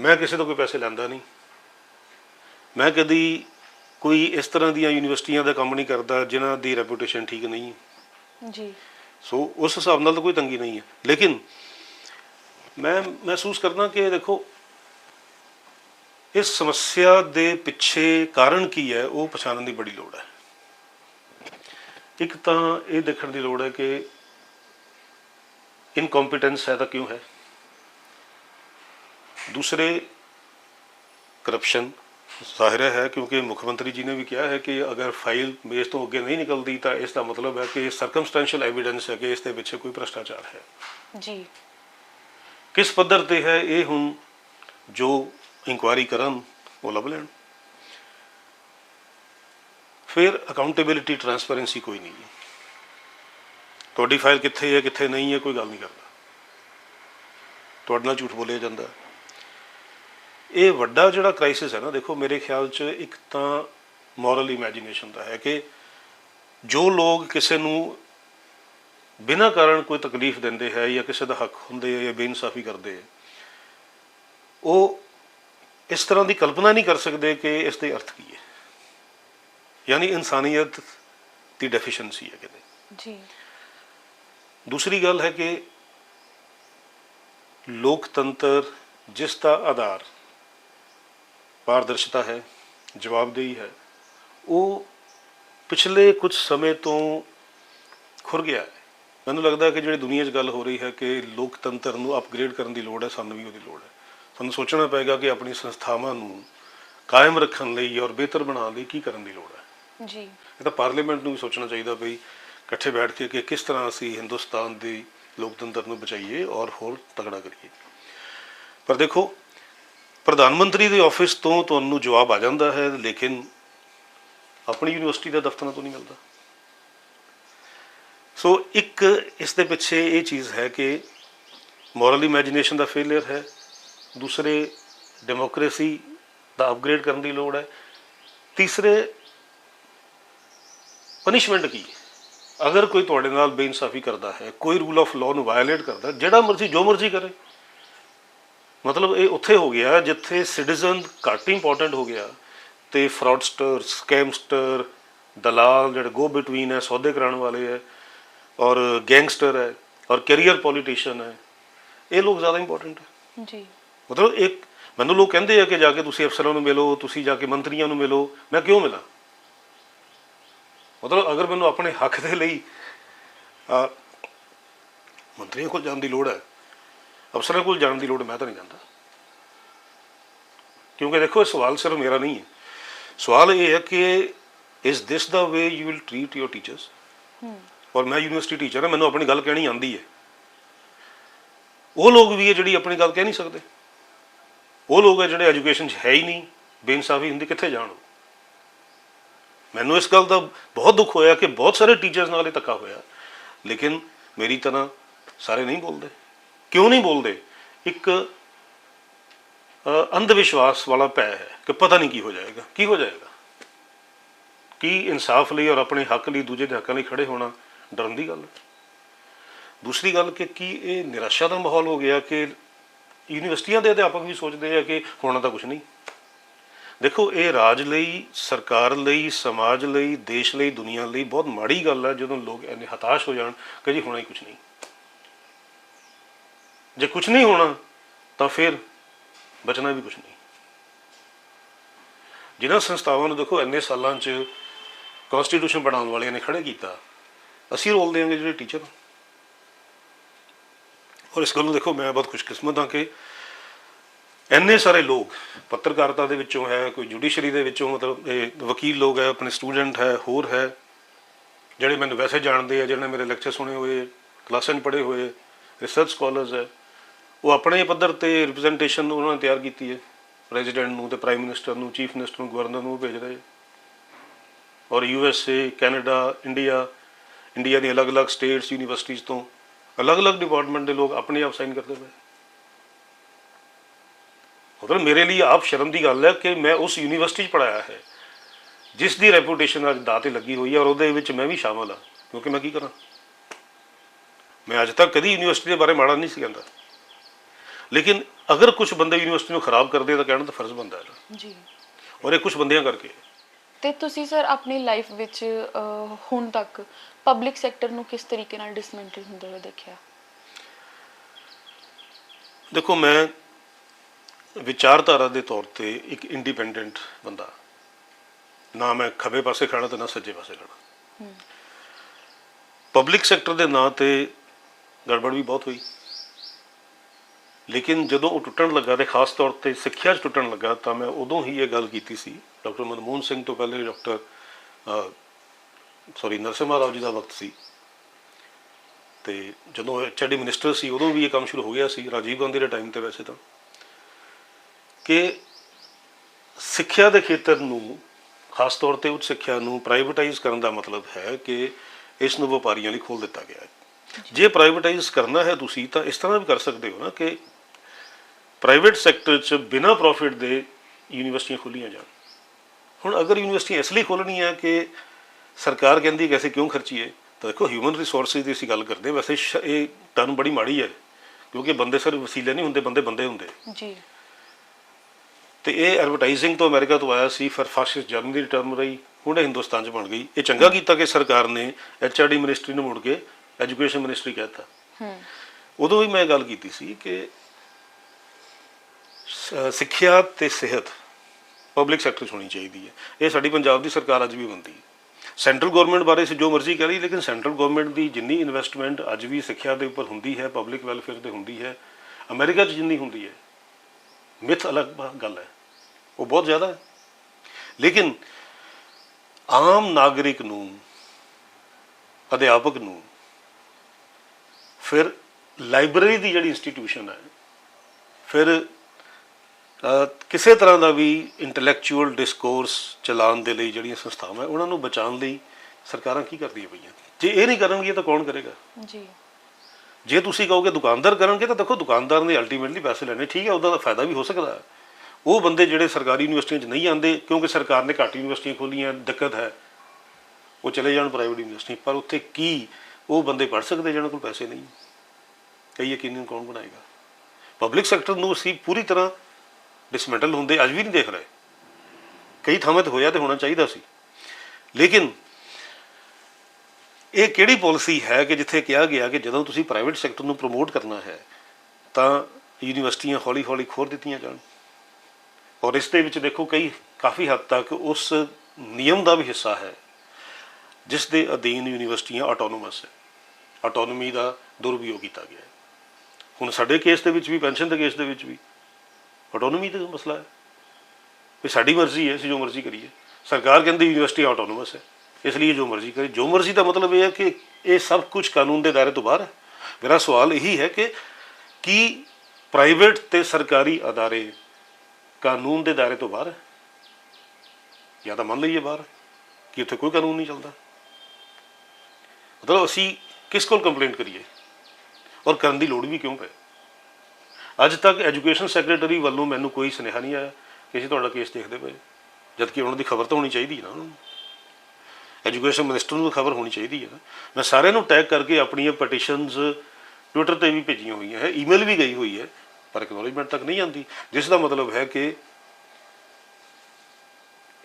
ਮੈਂ ਕਿਸੇ ਤੋਂ ਕੋਈ ਪੈਸੇ ਲੈਂਦਾ ਨਹੀਂ। ਮੈਂ ਕਦੀ ਕੋਈ ਇਸ ਤਰ੍ਹਾਂ ਦੀਆਂ ਯੂਨੀਵਰਸਿਟੀਆਂ ਦਾ ਕੰਮ ਨਹੀਂ ਕਰਦਾ ਜਿਨ੍ਹਾਂ ਦੀ ਰੈਪੂਟੇਸ਼ਨ ਠੀਕ ਨਹੀਂ ਹੈ। ਜੀ। ਸੋ ਉਸ ਹਿਸਾਬ ਨਾਲ ਤਾਂ ਕੋਈ ਤੰਗੀ ਨਹੀਂ ਹੈ। ਲੇਕਿਨ ਮੈਂ ਮਹਿਸੂਸ ਕਰਦਾ ਕਿ ਦੇਖੋ, ਇਸ ਸਮੱਸਿਆ ਦੇ ਪਿੱਛੇ ਕਾਰਨ ਕੀ ਹੈ, ਉਹ ਪਛਾਣਨ ਦੀ ਬੜੀ ਲੋੜ ਹੈ। ਇੱਕ ਤਾਂ ਇਹ ਦੇਖਣ ਦੀ ਲੋੜ ਹੈ ਕਿ ਇਨਕੰਪੀਟੈਂਸ ਹੈ ਤਾਂ ਕਿਉਂ ਹੈ? ਦੂਸਰੇ ਕਰਪਸ਼ਨ ਜ਼ਾਹਿਰ ਹੈ, ਕਿਉਂਕਿ ਮੁੱਖ ਮੰਤਰੀ ਜੀ ਨੇ ਵੀ ਕਿਹਾ ਹੈ ਕਿ ਅਗਰ ਫਾਈਲ ਬੇਸ ਤੋਂ ਅੱਗੇ ਨਹੀਂ ਨਿਕਲਦੀ ਤਾਂ ਇਸ ਦਾ ਮਤਲਬ ਹੈ ਕਿ ਸਰਕਮਸਟੈਂਸ਼ੀਅਲ ਐਵੀਡੈਂਸ ਹੈ ਕਿ ਇਸ ਦੇ ਪਿੱਛੇ ਕੋਈ ਭ੍ਰਸ਼ਟਾਚਾਰ ਹੈ। ਜੀ। ਕਿਸ ਪੱਧਰ ਤੇ ਹੈ ਇਹ ਹੁਣ ਜੋ ਇਨਕੁਆਇਰੀ ਕਰਨ ਉਹ ਲੱਭ ਲੈਣ? ਫਿਰ ਅਕਾਊਂਟੇਬਿਲਿਟੀ ਟਰਾਂਸਪੇਰੈਂਸੀ ਕੋਈ ਨਹੀਂ ਹੈ ਤੁਹਾਡੀ ਫਾਈਲ ਕਿੱਥੇ ਹੈ, ਕਿੱਥੇ ਨਹੀਂ ਹੈ, ਕੋਈ ਗੱਲ ਨਹੀਂ ਕਰਦਾ। ਤੁਹਾਡੇ ਨਾਲ ਝੂਠ ਬੋਲਿਆ ਜਾਂਦਾ। ਇਹ ਵੱਡਾ ਜਿਹੜਾ ਕ੍ਰਾਈਸਿਸ ਹੈ ਨਾ, ਦੇਖੋ ਮੇਰੇ ਖਿਆਲ 'ਚ ਇੱਕ ਤਾਂ ਮੋਰਲ ਇਮੇਜਿਨੇਸ਼ਨ ਦਾ ਹੈ ਕਿ ਜੋ ਲੋਕ ਕਿਸੇ ਨੂੰ ਬਿਨਾਂ ਕਾਰਨ ਕੋਈ ਤਕਲੀਫ ਦਿੰਦੇ ਹੈ ਜਾਂ ਕਿਸੇ ਦਾ ਹੱਕ ਹੁੰਦੇ ਹੈ ਜਾਂ ਬੇਇਨਸਾਫੀ ਕਰਦੇ ਹੈ ਉਹ ਇਸ ਤਰ੍ਹਾਂ ਦੀ ਕਲਪਨਾ ਨਹੀਂ ਕਰ ਸਕਦੇ ਕਿ ਇਸ ਦੇ ਅਰਥ ਕੀ ਹੈ। ਯਾਨੀ ਇਨਸਾਨੀਅਤ ਦੀ ਡੈਫੀਸ਼ੀਐਂਸੀ ਹੈ ਕਿਤੇ। ਜੀ। ਦੂਸਰੀ ਗੱਲ ਹੈ ਕਿ ਲੋਕਤੰਤਰ ਜਿਸ ਦਾ ਆਧਾਰ ਪਾਰਦਰਸ਼ਤਾ ਹੈ ਜਵਾਬਦੇਹੀ ਹੈ ਉਹ ਪਿਛਲੇ ਕੁਝ ਸਮੇਂ ਤੋਂ ਖੁਰ ਗਿਆ ਹੈ। ਮੈਨੂੰ ਲੱਗਦਾ ਹੈ ਕਿ ਜਿਹੜੀ ਦੁਨੀਆ 'ਚ ਗੱਲ ਹੋ ਰਹੀ ਹੈ ਕਿ ਲੋਕਤੰਤਰ ਨੂੰ ਅਪਗ੍ਰੇਡ ਕਰਨ ਦੀ ਲੋੜ ਹੈ ਸਾਨੂੰ ਵੀ ਉਹਦੀ ਲੋੜ ਹੈ। ਸਾਨੂੰ ਸੋਚਣਾ ਪਏਗਾ ਕਿ ਆਪਣੀ ਸੰਸਥਾਵਾਂ ਨੂੰ ਕਾਇਮ ਰੱਖਣ ਲਈ ਔਰ ਬਿਹਤਰ ਬਣਾਉਣ ਲਈ ਕੀ ਕਰਨ ਦੀ ਲੋੜ ਹੈ। ਜੀ। ਇਹ ਤਾਂ ਪਾਰਲੀਮੈਂਟ ਨੂੰ ਵੀ ਸੋਚਣਾ ਚਾਹੀਦਾ ਬਈ ਇਕੱਠੇ ਬੈਠ ਕੇ ਕਿ ਕਿਸ ਤਰ੍ਹਾਂ ਅਸੀਂ ਹਿੰਦੁਸਤਾਨ ਦੀ ਲੋਕਤੰਤਰ ਨੂੰ ਬਚਾਈਏ ਔਰ ਹੋਰ ਤਗੜਾ ਕਰੀਏ। ਪਰ ਦੇਖੋ ਪ੍ਰਧਾਨ ਮੰਤਰੀ ਦੇ ਆਫਿਸ ਤੋਂ ਤੁਹਾਨੂੰ ਜਵਾਬ ਆ ਜਾਂਦਾ ਹੈ ਲੇਕਿਨ ਆਪਣੀ ਯੂਨੀਵਰਸਿਟੀ ਦੇ ਦਫ਼ਤਰਾਂ ਤੋਂ ਨਹੀਂ ਮਿਲਦਾ। ਸੋ ਇੱਕ ਇਸ ਦੇ ਪਿੱਛੇ ਇਹ ਚੀਜ਼ ਹੈ ਕਿ ਮੋਰਲ ਇਮੇਜਿਨੇਸ਼ਨ ਦਾ ਫੇਲਿਅਰ ਹੈ। ਦੂਸਰੇ ਡੈਮੋਕ੍ਰੇਸੀ ਦਾ ਅਪਗ੍ਰੇਡ ਕਰਨ ਦੀ ਲੋੜ ਹੈ। ਤੀਸਰੇ ਪਨਿਸ਼ਮੈਂਟ ਕੀ ਅਗਰ ਕੋਈ ਤੁਹਾਡੇ ਨਾਲ ਬੇਇਨਸਾਫੀ ਕਰਦਾ ਹੈ, ਕੋਈ ਰੂਲ ਆਫ ਲਾਅ ਨੂੰ ਵਾਇਲੇਟ ਕਰਦਾ, ਜਿਹੜਾ ਮਰਜ਼ੀ, ਜੋ ਮਰਜ਼ੀ ਕਰੇ। ਮਤਲਬ ਇਹ ਉੱਥੇ ਹੋ ਗਿਆ ਜਿੱਥੇ ਸਿਟੀਜ਼ਨ ਘੱਟ ਇੰਪੋਰਟੈਂਟ ਹੋ ਗਿਆ ਤੇ ਫਰਾਡਸਟਰ ਸਕੈਮਸਟਰ ਦਲਾਲ ਜਿਹੜੇ ਗੋ ਬਿਟਵੀਨ ਹੈ, ਸੌਦੇ ਕਰਾਉਣ ਵਾਲੇ ਹੈ। ਔਰ ਗੈਂਗਸਟਰ ਹੈ ਔਰ ਕੈਰੀਅਰ ਪੋਲੀਟੀਸ਼ੀਅਨ ਹੈ ਇਹ ਲੋਕ ਜ਼ਿਆਦਾ ਇੰਪੋਰਟੈਂਟ ਹੈ। ਜੀ। ਮਤਲਬ ਇੱਕ ਮੈਨੂੰ ਲੋਕ ਕਹਿੰਦੇ ਆ ਕਿ ਜਾ ਕੇ ਤੁਸੀਂ ਅਫਸਰਾਂ ਨੂੰ ਮਿਲੋ ਤੁਸੀਂ ਜਾ ਕੇ ਮੰਤਰੀਆਂ ਨੂੰ ਮਿਲੋ ਮੈਂ ਕਿਉਂ ਮਿਲਾਂ? ਮਤਲਬ ਅਗਰ ਮੈਨੂੰ ਆਪਣੇ ਹੱਕ ਦੇ ਲਈ ਮੰਤਰੀਆਂ ਕੋਲ ਜਾਣ ਦੀ ਲੋੜ ਹੈ ਅਫਸਰਾਂ ਕੋਲ ਜਾਣ ਦੀ ਲੋੜ ਮੈਂ ਤਾਂ ਨਹੀਂ ਜਾਂਦਾ। ਕਿਉਂਕਿ ਦੇਖੋ ਇਹ ਸਵਾਲ ਸਿਰਫ ਮੇਰਾ ਨਹੀਂ ਹੈ। ਸਵਾਲ ਇਹ ਹੈ ਕਿ is this the way you will treat your teachers ਹੂੰ। ਔਰ ਮੈਂ ਯੂਨੀਵਰਸਿਟੀ ਟੀਚਰ ਹਾਂ, ਮੈਨੂੰ ਆਪਣੀ ਗੱਲ ਕਹਿਣੀ ਆਉਂਦੀ ਹੈ। ਉਹ ਲੋਕ ਵੀ ਹੈ ਜਿਹੜੀ ਆਪਣੀ ਗੱਲ ਕਹਿ ਨਹੀਂ ਸਕਦੇ। ਉਹ ਲੋਕ ਹੈ ਜਿਹੜੇ ਐਜੂਕੇਸ਼ਨ 'ਚ ਹੈ ਹੀ ਨਹੀਂ, ਬੇਇਨਸਾਫੀ ਹੁੰਦੀ, ਕਿੱਥੇ ਜਾਣ ਮੈਨੂੰ ਇਸ ਗੱਲ ਦਾ ਬਹੁਤ ਦੁੱਖ ਹੋਇਆ ਕਿ ਬਹੁਤ ਸਾਰੇ ਟੀਚਰਸ ਨਾਲ ਇਹ ਧੱਕਾ ਹੋਇਆ। ਲੇਕਿਨ ਮੇਰੀ ਤਰ੍ਹਾਂ ਸਾਰੇ ਨਹੀਂ ਬੋਲਦੇ। ਕਿਉਂ ਨਹੀਂ ਬੋਲਦੇ? ਇੱਕ ਅੰਧ ਵਿਸ਼ਵਾਸ ਵਾਲਾ ਪੈ ਹੈ ਕਿ ਪਤਾ ਨਹੀਂ ਕੀ ਹੋ ਜਾਏਗਾ। ਕੀ ਹੋ ਜਾਏਗਾ? ਕੀ ਇਨਸਾਫ ਲਈ ਔਰ ਆਪਣੇ ਹੱਕ ਲਈ ਦੂਜੇ ਦੇ ਹੱਕਾਂ ਲਈ ਖੜੇ ਹੋਣਾ ਡਰਨ ਦੀ ਗੱਲ। ਦੂਸਰੀ ਗੱਲ ਕਿ ਕੀ ਇਹ ਨਿਰਾਸ਼ਾ ਦਾ ਮਾਹੌਲ ਹੋ ਗਿਆ ਕਿ ਯੂਨੀਵਰਸਿਟੀਆਂ ਦੇ ਅਧਿਆਪਕ ਵੀ ਸੋਚਦੇ ਆ ਕਿ ਹੋਣਾ ਤਾਂ ਕੁਝ ਨਹੀਂ। ਦੇਖੋ, ਇਹ ਰਾਜ ਲਈ, ਸਰਕਾਰ ਲਈ, ਸਮਾਜ ਲਈ, ਦੇਸ਼ ਲਈ, ਦੁਨੀਆ ਲਈ ਬਹੁਤ ਮਾੜੀ ਗੱਲ ਹੈ ਜਦੋਂ ਲੋਕ ਇੰਨੇ ਹਤਾਸ਼ ਹੋ ਜਾਣ ਕਿ ਜੀ ਹੋਣਾ ਹੀ ਕੁਝ ਨਹੀਂ। ਜੇ ਕੁਝ ਨਹੀਂ ਹੋਣਾ, ਤਾਂ ਫਿਰ ਬਚਣਾ ਵੀ ਕੁਝ ਨਹੀਂ। ਜਿਨ੍ਹਾਂ ਸੰਸਥਾਵਾਂ ਨੂੰ ਦੇਖੋ, ਇੰਨੇ ਸਾਲਾਂ 'ਚ ਕਨਸਟੀਟਿਊਸ਼ਨ ਬਣਾਉਣ ਵਾਲਿਆਂ ਨੇ ਖੜੇ ਕੀਤਾ ਅਸੀਂ ਰੋਲ ਦੇਵਾਂਗੇ ਜਿਹੜੇ ਟੀਚਰ ਔਰ ਇਸ ਗੱਲ ਨੂੰ ਦੇਖੋ, ਮੈਂ ਬਹੁਤ ਖੁਸ਼ਕਿਸਮਤ ਹਾਂ ਕਿ ਇੰਨੇ ਸਾਰੇ ਲੋਕ ਪੱਤਰਕਾਰਤਾ ਦੇ ਵਿੱਚੋਂ ਹੈ, ਕੋਈ ਜੁਡੀਸ਼ਰੀ ਦੇ ਵਿੱਚੋਂ, ਮਤਲਬ ਇਹ ਵਕੀਲ ਲੋਕ ਹੈ, ਆਪਣੇ ਸਟੂਡੈਂਟ ਹੈ, ਹੋਰ ਹੈ, ਜਿਹੜੇ ਮੈਨੂੰ ਵੈਸੇ ਜਾਣਦੇ ਆ, ਜਿਹਨਾਂ ਨੇ ਮੇਰੇ ਲੈਕਚਰ ਸੁਣੇ ਹੋਏ ਕਲਾਸਾਂ 'ਚ ਪੜ੍ਹੇ ਹੋਏ ਰਿਸਰਚ ਸਕਾਲਰਸ ਹੈ, ਉਹ ਆਪਣੇ ਪੱਧਰ ਤੇ ਰਿਪਰੈਜ਼ੈਂਟੇਸ਼ਨ ਉਹਨਾਂ ਨੇ ਤਿਆਰ ਕੀਤੀ ਹੈ। ਪ੍ਰੈਜ਼ੀਡੈਂਟ ਨੂੰ ਤੇ ਪ੍ਰਾਈਮ ਮਿਨਿਸਟਰ ਨੂੰ ਚੀਫ ਮਿਨਿਸਟਰ ਨੂੰ ਗਵਰਨਰ ਨੂੰ ਉਹ ਭੇਜ ਰਹੇ ਔਰ U S A Canada India India ਦੀ ਅਲੱਗ-ਅਲੱਗ ਸਟੇਟਸ ਯੂਨੀਵਰਸਿਟੀਜ਼ ਤੋਂ ਅਲੱਗ-ਅਲੱਗ ਡਿਪਾਰਟਮੈਂਟ ਦੇ ਲੋਕ ਆਪਣੇ ਆਪ ਸਾਈਨ ਕਰਦੇ ਪਏ। ਮਤਲਬ ਮੇਰੇ ਲਈ ਆਪ ਸ਼ਰਮ ਦੀ ਗੱਲ ਹੈ ਕਿ ਮੈਂ ਉਸ ਯੂਨੀਵਰਸਿਟੀ 'ਚ ਪੜਾਇਆ ਹੈ ਜਿਸ ਦੀ ਰੈਪੂਟੇਸ਼ਨ ਅੱਜ ਦਾਅ ਤੇ ਲੱਗੀ ਹੋਈ ਹੈ ਔਰ ਉਹਦੇ ਵਿੱਚ ਮੈਂ ਵੀ ਸ਼ਾਮਲ ਹਾਂ। ਕਿਉਂਕਿ ਮੈਂ ਕੀ ਕਰਾਂ? ਮੈਂ ਅੱਜ ਤੱਕ ਕਦੀ ਯੂਨੀਵਰਸਿਟੀ ਦੇ ਬਾਰੇ ਮਾੜਾ ਨਹੀਂ ਸੀ ਕਹਿੰਦਾ। ਲੇਕਿਨ ਅਗਰ ਕੁਝ ਬੰਦੇ ਯੂਨੀਵਰਸਿਟੀ ਨੂੰ ਖਰਾਬ ਕਰਦੇ ਤਾਂ ਕਹਿਣਾ ਤਾਂ ਫਰਜ਼ ਬਣਦਾ ਹੈ ਜੀ। ਔਰ ਇਹ ਕੁਝ ਬੰਦਿਆਂ ਕਰਕੇ। ਤੇ ਤੁਸੀਂ ਸਰ ਆਪਣੀ ਲਾਈਫ ਵਿੱਚ ਹੁਣ ਤੱਕ ਪਬਲਿਕ ਸੈਕਟਰ ਨੂੰ ਕਿਸ ਤਰੀਕੇ ਨਾਲ ਡਿਸਮੈਂਟਲ ਹੁੰਦੇ ਹੋਏ ਦੇਖਿਆ? ਦੇਖੋ ਮੈਂ ਵਿਚਾਰਧਾਰਾ ਦੇ ਤੌਰ ਤੇ ਇੱਕ ਇੰਡੀਪੈਂਡੈਂਟ ਬੰਦਾ। ਨਾ ਮੈਂ ਖੱਬੇ ਪਾਸੇ ਖੜਾ ਤੇ ਨਾ ਸੱਜੇ ਪਾਸੇ ਖੜਾ। ਪਬਲਿਕ ਸੈਕਟਰ ਦੇ ਨਾਂ ਤੇ ਗੜਬੜ ਵੀ ਬਹੁਤ ਹੋਈ। ਲੇਕਿਨ ਜਦੋਂ ਉਹ ਟੁੱਟਣ ਲੱਗਾ ਤੇ ਖਾਸ ਤੌਰ ਤੇ ਸਿੱਖਿਆ 'ਚ ਟੁੱਟਣ ਲੱਗਾ ਤਾਂ ਮੈਂ ਉਦੋਂ ਹੀ ਇਹ ਗੱਲ ਕੀਤੀ ਸੀ। ਡਾਕਟਰ ਮਨਮੋਹਨ ਸਿੰਘ ਤੋਂ ਪਹਿਲੇ ਡਾਕਟਰ ਸੌਰੀ, ਨਰਸਿਮਹਾ ਰਾਓ ਜੀ ਦਾ ਵਕਤ ਸੀ। ਤੇ ਜਦੋਂ ਐਚਆਰਡੀ ਮਿਨਿਸਟਰ ਸੀ, ਉਦੋਂ ਵੀ ਇਹ ਕੰਮ ਸ਼ੁਰੂ ਹੋ ਗਿਆ ਸੀ, ਰਾਜੀਵ ਗਾਂਧੀ ਦੇ ਟਾਈਮ ਤੇ ਵੈਸੇ ਤਾਂ। ਕਿ ਸਿੱਖਿਆ ਦੇ ਖੇਤਰ ਨੂੰ, ਖਾਸ ਤੌਰ ਤੇ ਉੱਚ ਸਿੱਖਿਆ ਨੂੰ ਪ੍ਰਾਈਵੇਟਾਈਜ਼ ਕਰਨ ਦਾ ਮਤਲਬ ਹੈ ਕਿ ਇਸ ਨੂੰ ਵਪਾਰੀਆਂ ਲਈ ਖੋਲ ਦਿੱਤਾ ਗਿਆ ਹੈ। ਜੇ ਪ੍ਰਾਈਵੇਟਾਈਜ਼ ਕਰਨਾ ਹੈ ਤੁਸੀਂ, ਤਾਂ ਇਸ ਤਰ੍ਹਾਂ ਵੀ ਕਰ ਸਕਦੇ ਹੋ ਨਾ ਕਿ ਪ੍ਰਾਈਵੇਟ ਸੈਕਟਰ 'ਚ ਬਿਨਾਂ ਪ੍ਰੋਫਿਟ ਦੇ ਯੂਨੀਵਰਸਿਟੀਆਂ ਖੋਲੀਆਂ ਜਾਣ। ਹੁਣ ਅਗਰ ਯੂਨੀਵਰਸਿਟੀ ਇਸ ਲਈ ਖੋਲਣੀ ਹੈ ਕਿ ਸਰਕਾਰ ਕਹਿੰਦੀ ਕਿ ਅਸੀਂ ਕਿਉਂ ਖਰਚੀਏ? ਤਾਂ ਦੇਖੋ ਹਿਊਮਨ ਰਿਸੋਰਸਿਸ ਦੀ ਅਸੀਂ ਗੱਲ ਕਰਦੇ ਹਾਂ, ਵੈਸੇ ਇਹ ਟਰਮ ਬੜੀ ਮਾੜੀ ਹੈ ਕਿਉਂਕਿ ਬੰਦੇ ਸਿਰ ਵਸੀਲੇ ਨਹੀਂ ਹੁੰਦੇ ਬੰਦੇ ਬੰਦੇ ਹੁੰਦੇ। ਜੀ। ਤੇ ਇਹ ਐਡਵਰਟਾਈਜ਼ਿੰਗ ਤੋਂ ਅਮਰੀਕਾ ਤੋਂ ਆਇਆ ਸੀ ਫਿਰ ਫਾਸਿਸਟ ਜਰਮਨੀ ਦੀ ਟਰਮ ਰਹੀ ਹੁਣ ਇਹ ਹਿੰਦੁਸਤਾਨ 'ਚ ਬਣ ਗਈ। ਇਹ ਚੰਗਾ ਕੀਤਾ ਕਿ ਸਰਕਾਰ ਨੇ ਐਚਆਰਡੀ ਮਿਨਿਸਟਰੀ ਨੂੰ ਮੁੜ ਕੇ ਐਜੂਕੇਸ਼ਨ ਮਿਨਿਸਟਰੀ ਕਹਿਤਾ। ਹੂੰ। ਉਦੋਂ ਵੀ ਮੈਂ ਗੱਲ ਕੀਤੀ ਸੀ ਕਿ ਸਿੱਖਿਆ ਤੇ ਸਿਹਤ ਪਬਲਿਕ ਸੈਕਟਰ 'ਚ ਹੋਣੀ ਚਾਹੀਦੀ ਹੈ। ਇਹ ਸਾਡੀ ਪੰਜਾਬ ਦੀ ਸਰਕਾਰ ਅੱਜ ਵੀ ਮੰਨਦੀ ਹੈ। ਸੈਂਟਰਲ ਗਵਰਨਮੈਂਟ ਬਾਰੇ ਸੀ ਜੋ ਮਰਜ਼ੀ ਕਹ ਲਈ ਲੇਕਿਨ ਸੈਂਟਰਲ ਗਵਰਨਮੈਂਟ ਦੀ ਜਿੰਨੀ ਇਨਵੈਸਟਮੈਂਟ ਅੱਜ ਵੀ ਸਿੱਖਿਆ ਦੇ ਉੱਪਰ ਹੁੰਦੀ ਹੈ ਪਬਲਿਕ ਵੈਲਫੇਅਰ ਤੇ ਹੁੰਦੀ ਹੈ, ਅਮਰੀਕਾ 'ਚ ਜਿੰਨੀ ਹੁੰਦੀ ਹੈ ਮਿਥ ਅਲੱਗ ਗੱਲ ਹੈ। ਉਹ ਬਹੁਤ ਜ਼ਿਆਦਾ ਹੈ। ਲੇਕਿਨ ਆਮ ਨਾਗਰਿਕ ਨੂੰ, ਅਧਿਆਪਕ ਨੂੰ, ਫਿਰ ਲਾਇਬ੍ਰੇਰੀ ਦੀ ਜਿਹੜੀ ਇੰਸਟੀਟਿਊਸ਼ਨ ਹੈ, ਫਿਰ ਕਿਸੇ ਤਰ੍ਹਾਂ ਦਾ ਵੀ ਇੰਟੈਲੈਕਚੁਅਲ ਡਿਸਕੋਰਸ ਚਲਾਉਣ ਦੇ ਲਈ ਜਿਹੜੀਆਂ ਸੰਸਥਾਵਾਂ ਹੈ, ਉਹਨਾਂ ਨੂੰ ਬਚਾਉਣ ਲਈ ਸਰਕਾਰਾਂ ਕੀ ਕਰਦੀਆਂ ਪਈਆਂ? ਜੇ ਇਹ ਨਹੀਂ ਕਰਨਗੀਆਂ ਤਾਂ ਕੌਣ ਕਰੇਗਾ? ਜੀ। ਜੇ ਤੁਸੀਂ ਕਹੋਗੇ ਦੁਕਾਨਦਾਰ ਕਰਨਗੇ ਤਾਂ ਦੇਖੋ ਦੁਕਾਨਦਾਰ ਨੇ ਅਲਟੀਮੇਟਲੀ ਪੈਸੇ ਲੈਣੇ ਠੀਕ ਹੈ ਉਹਦਾ ਤਾਂ ਫਾਇਦਾ ਵੀ ਹੋ ਸਕਦਾ ਹੈ। ਉਹ ਬੰਦੇ ਜਿਹੜੇ ਸਰਕਾਰੀ ਯੂਨੀਵਰਸਿਟੀਆਂ 'ਚ ਨਹੀਂ ਆਉਂਦੇ ਕਿਉਂਕਿ ਸਰਕਾਰ ਨੇ ਘੱਟ ਯੂਨੀਵਰਸਿਟੀਆਂ ਖੋਲੀਆਂ ਦਿੱਕਤ ਹੈ ਉਹ ਚਲੇ ਜਾਣ ਪ੍ਰਾਈਵੇਟ ਯੂਨੀਵਰਸਿਟੀ ਪਰ ਉੱਥੇ ਕੀ ਉਹ ਬੰਦੇ ਪੜ੍ਹ ਸਕਦੇ ਜਿਹਨਾਂ ਕੋਲ ਪੈਸੇ ਨਹੀਂ? ਕਈ ਯਕੀਨਨ ਕੌਣ ਬਣਾਏਗਾ? ਪਬਲਿਕ ਸੈਕਟਰ ਨੂੰ ਅਸੀਂ ਪੂਰੀ ਤਰ੍ਹਾਂ ਡਿਸਮੈਂਟਲ ਹੁੰਦੇ, ਅੱਜ ਵੀ ਨਹੀਂ ਦੇਖ ਰਹੇ। ਕਈ ਥਾਵਾਂ ਤੇ ਹੋਇਆ ਤੇ ਹੋਣਾ ਚਾਹੀਦਾ ਸੀ। ਲੇਕਿਨ ਇਹ ਕਿਹੜੀ ਪਾਲਿਸੀ ਹੈ ਕਿ ਜਿੱਥੇ ਕਿਹਾ ਗਿਆ ਕਿ ਜਦੋਂ ਤੁਸੀਂ ਪ੍ਰਾਈਵੇਟ ਸੈਕਟਰ ਨੂੰ ਪ੍ਰਮੋਟ ਕਰਨਾ ਹੈ, ਤਾਂ ਯੂਨੀਵਰਸਿਟੀਆਂ ਹੌਲੀ-ਹੌਲੀ ਖੋਲ ਦਿੱਤੀਆਂ ਜਾਣ। ਔਰ ਇਸ ਦੇ ਵਿੱਚ ਦੇਖੋ, ਕਈ ਕਾਫੀ ਹੱਦ ਤੱਕ ਉਸ ਨਿਯਮ ਦਾ ਵੀ ਹਿੱਸਾ ਹੈ, ਜਿਸ ਦੇ ਅਧੀਨ ਯੂਨੀਵਰਸਿਟੀਆਂ ਆਟੋਨੋਮਸ ਹੈ। ਆਟੋਨੋਮੀ ਦਾ ਦੁਰਉਪਯੋਗ ਕੀਤਾ ਗਿਆ ਹੈ। ਹੁਣ ਸਾਡੇ ਕੇਸ ਦੇ ਵਿੱਚ ਵੀ ਪੈਨਸ਼ਨ ਦੇ ਕੇਸ ਦੇ ਵਿੱਚ ਵੀ ਆਟੋਨੋਮੀ ਦਾ ਮਸਲਾ ਹੈ। ਵੀ ਸਾਡੀ ਮਰਜ਼ੀ ਹੈ, ਅਸੀਂ ਜੋ ਮਰਜ਼ੀ ਕਰੀਏ। ਸਰਕਾਰ ਕਹਿੰਦੀ ਯੂਨੀਵਰਸਿਟੀ ਆਟੋਨੋਮਸ ਹੈ। ਇਸ ਲਈ ਜੋ ਮਰਜ਼ੀ ਕਰੇ। ਜੋ ਮਰਜ਼ੀ ਦਾ ਮਤਲਬ ਇਹ ਹੈ ਕਿ ਇਹ ਸਭ ਕੁਝ ਕਾਨੂੰਨ ਦੇ ਦਾਇਰੇ ਤੋਂ ਬਾਹਰ ਹੈ। ਮੇਰਾ ਸਵਾਲ ਇਹੀ ਹੈ ਕਿ ਕੀ ਪ੍ਰਾਈਵੇਟ ਤੇ ਸਰਕਾਰੀ ਅਦਾਰੇ ਕਾਨੂੰਨ ਦੇ ਦਾਇਰੇ ਤੋਂ ਬਾਹਰ ਹੈ? ਜਾਂ ਤਾਂ ਮੰਨ ਲਈਏ ਬਾਹਰ ਕਿ ਉੱਥੇ ਕੋਈ ਕਾਨੂੰਨ ਨਹੀਂ ਚੱਲਦਾ। ਮਤਲਬ ਅਸੀਂ ਕਿਸ ਕੋਲ ਕੰਪਲੇਂਟ ਕਰੀਏ? ਔਰ ਕਰਨ ਦੀ ਲੋੜ ਵੀ ਕਿਉਂ ਪਏ? ਅੱਜ ਤੱਕ ਐਜੂਕੇਸ਼ਨ ਸੈਕਟਰੀ ਵੱਲੋਂ ਮੈਨੂੰ ਕੋਈ ਸੁਨੇਹਾ ਨਹੀਂ ਆਇਆ ਕਿ ਅਸੀਂ ਤੁਹਾਡਾ ਕੇਸ ਦੇਖਦੇ ਪਏ ਜਦ ਕਿ ਉਹਨਾਂ ਦੀ ਖਬਰ ਤਾਂ ਹੋਣੀ ਚਾਹੀਦੀ ਹੈ ਨਾ ਉਹਨਾਂ ਨੂੰ। ਐਜੂਕੇਸ਼ਨ ਮਿਨਿਸਟਰ ਨੂੰ ਖਬਰ ਹੋਣੀ ਚਾਹੀਦੀ ਹੈ ਨਾ। ਮੈਂ ਸਾਰਿਆਂ ਨੂੰ ਟੈਗ ਕਰਕੇ ਆਪਣੀਆਂ ਪਟੀਸ਼ਨਸ ਟਵਿੱਟਰ ਤੇ ਵੀ ਭੇਜੀਆਂ ਹੋਈਆਂ ਹੈ ਈਮੇਲ ਵੀ ਗਈ ਹੋਈ ਹੈ, ਪਰ ਐਕਨੋਲਜਮੈਂਟ ਤੱਕ ਨਹੀਂ ਆਉਂਦੀ। ਜਿਸ ਦਾ ਮਤਲਬ ਹੈ ਕਿ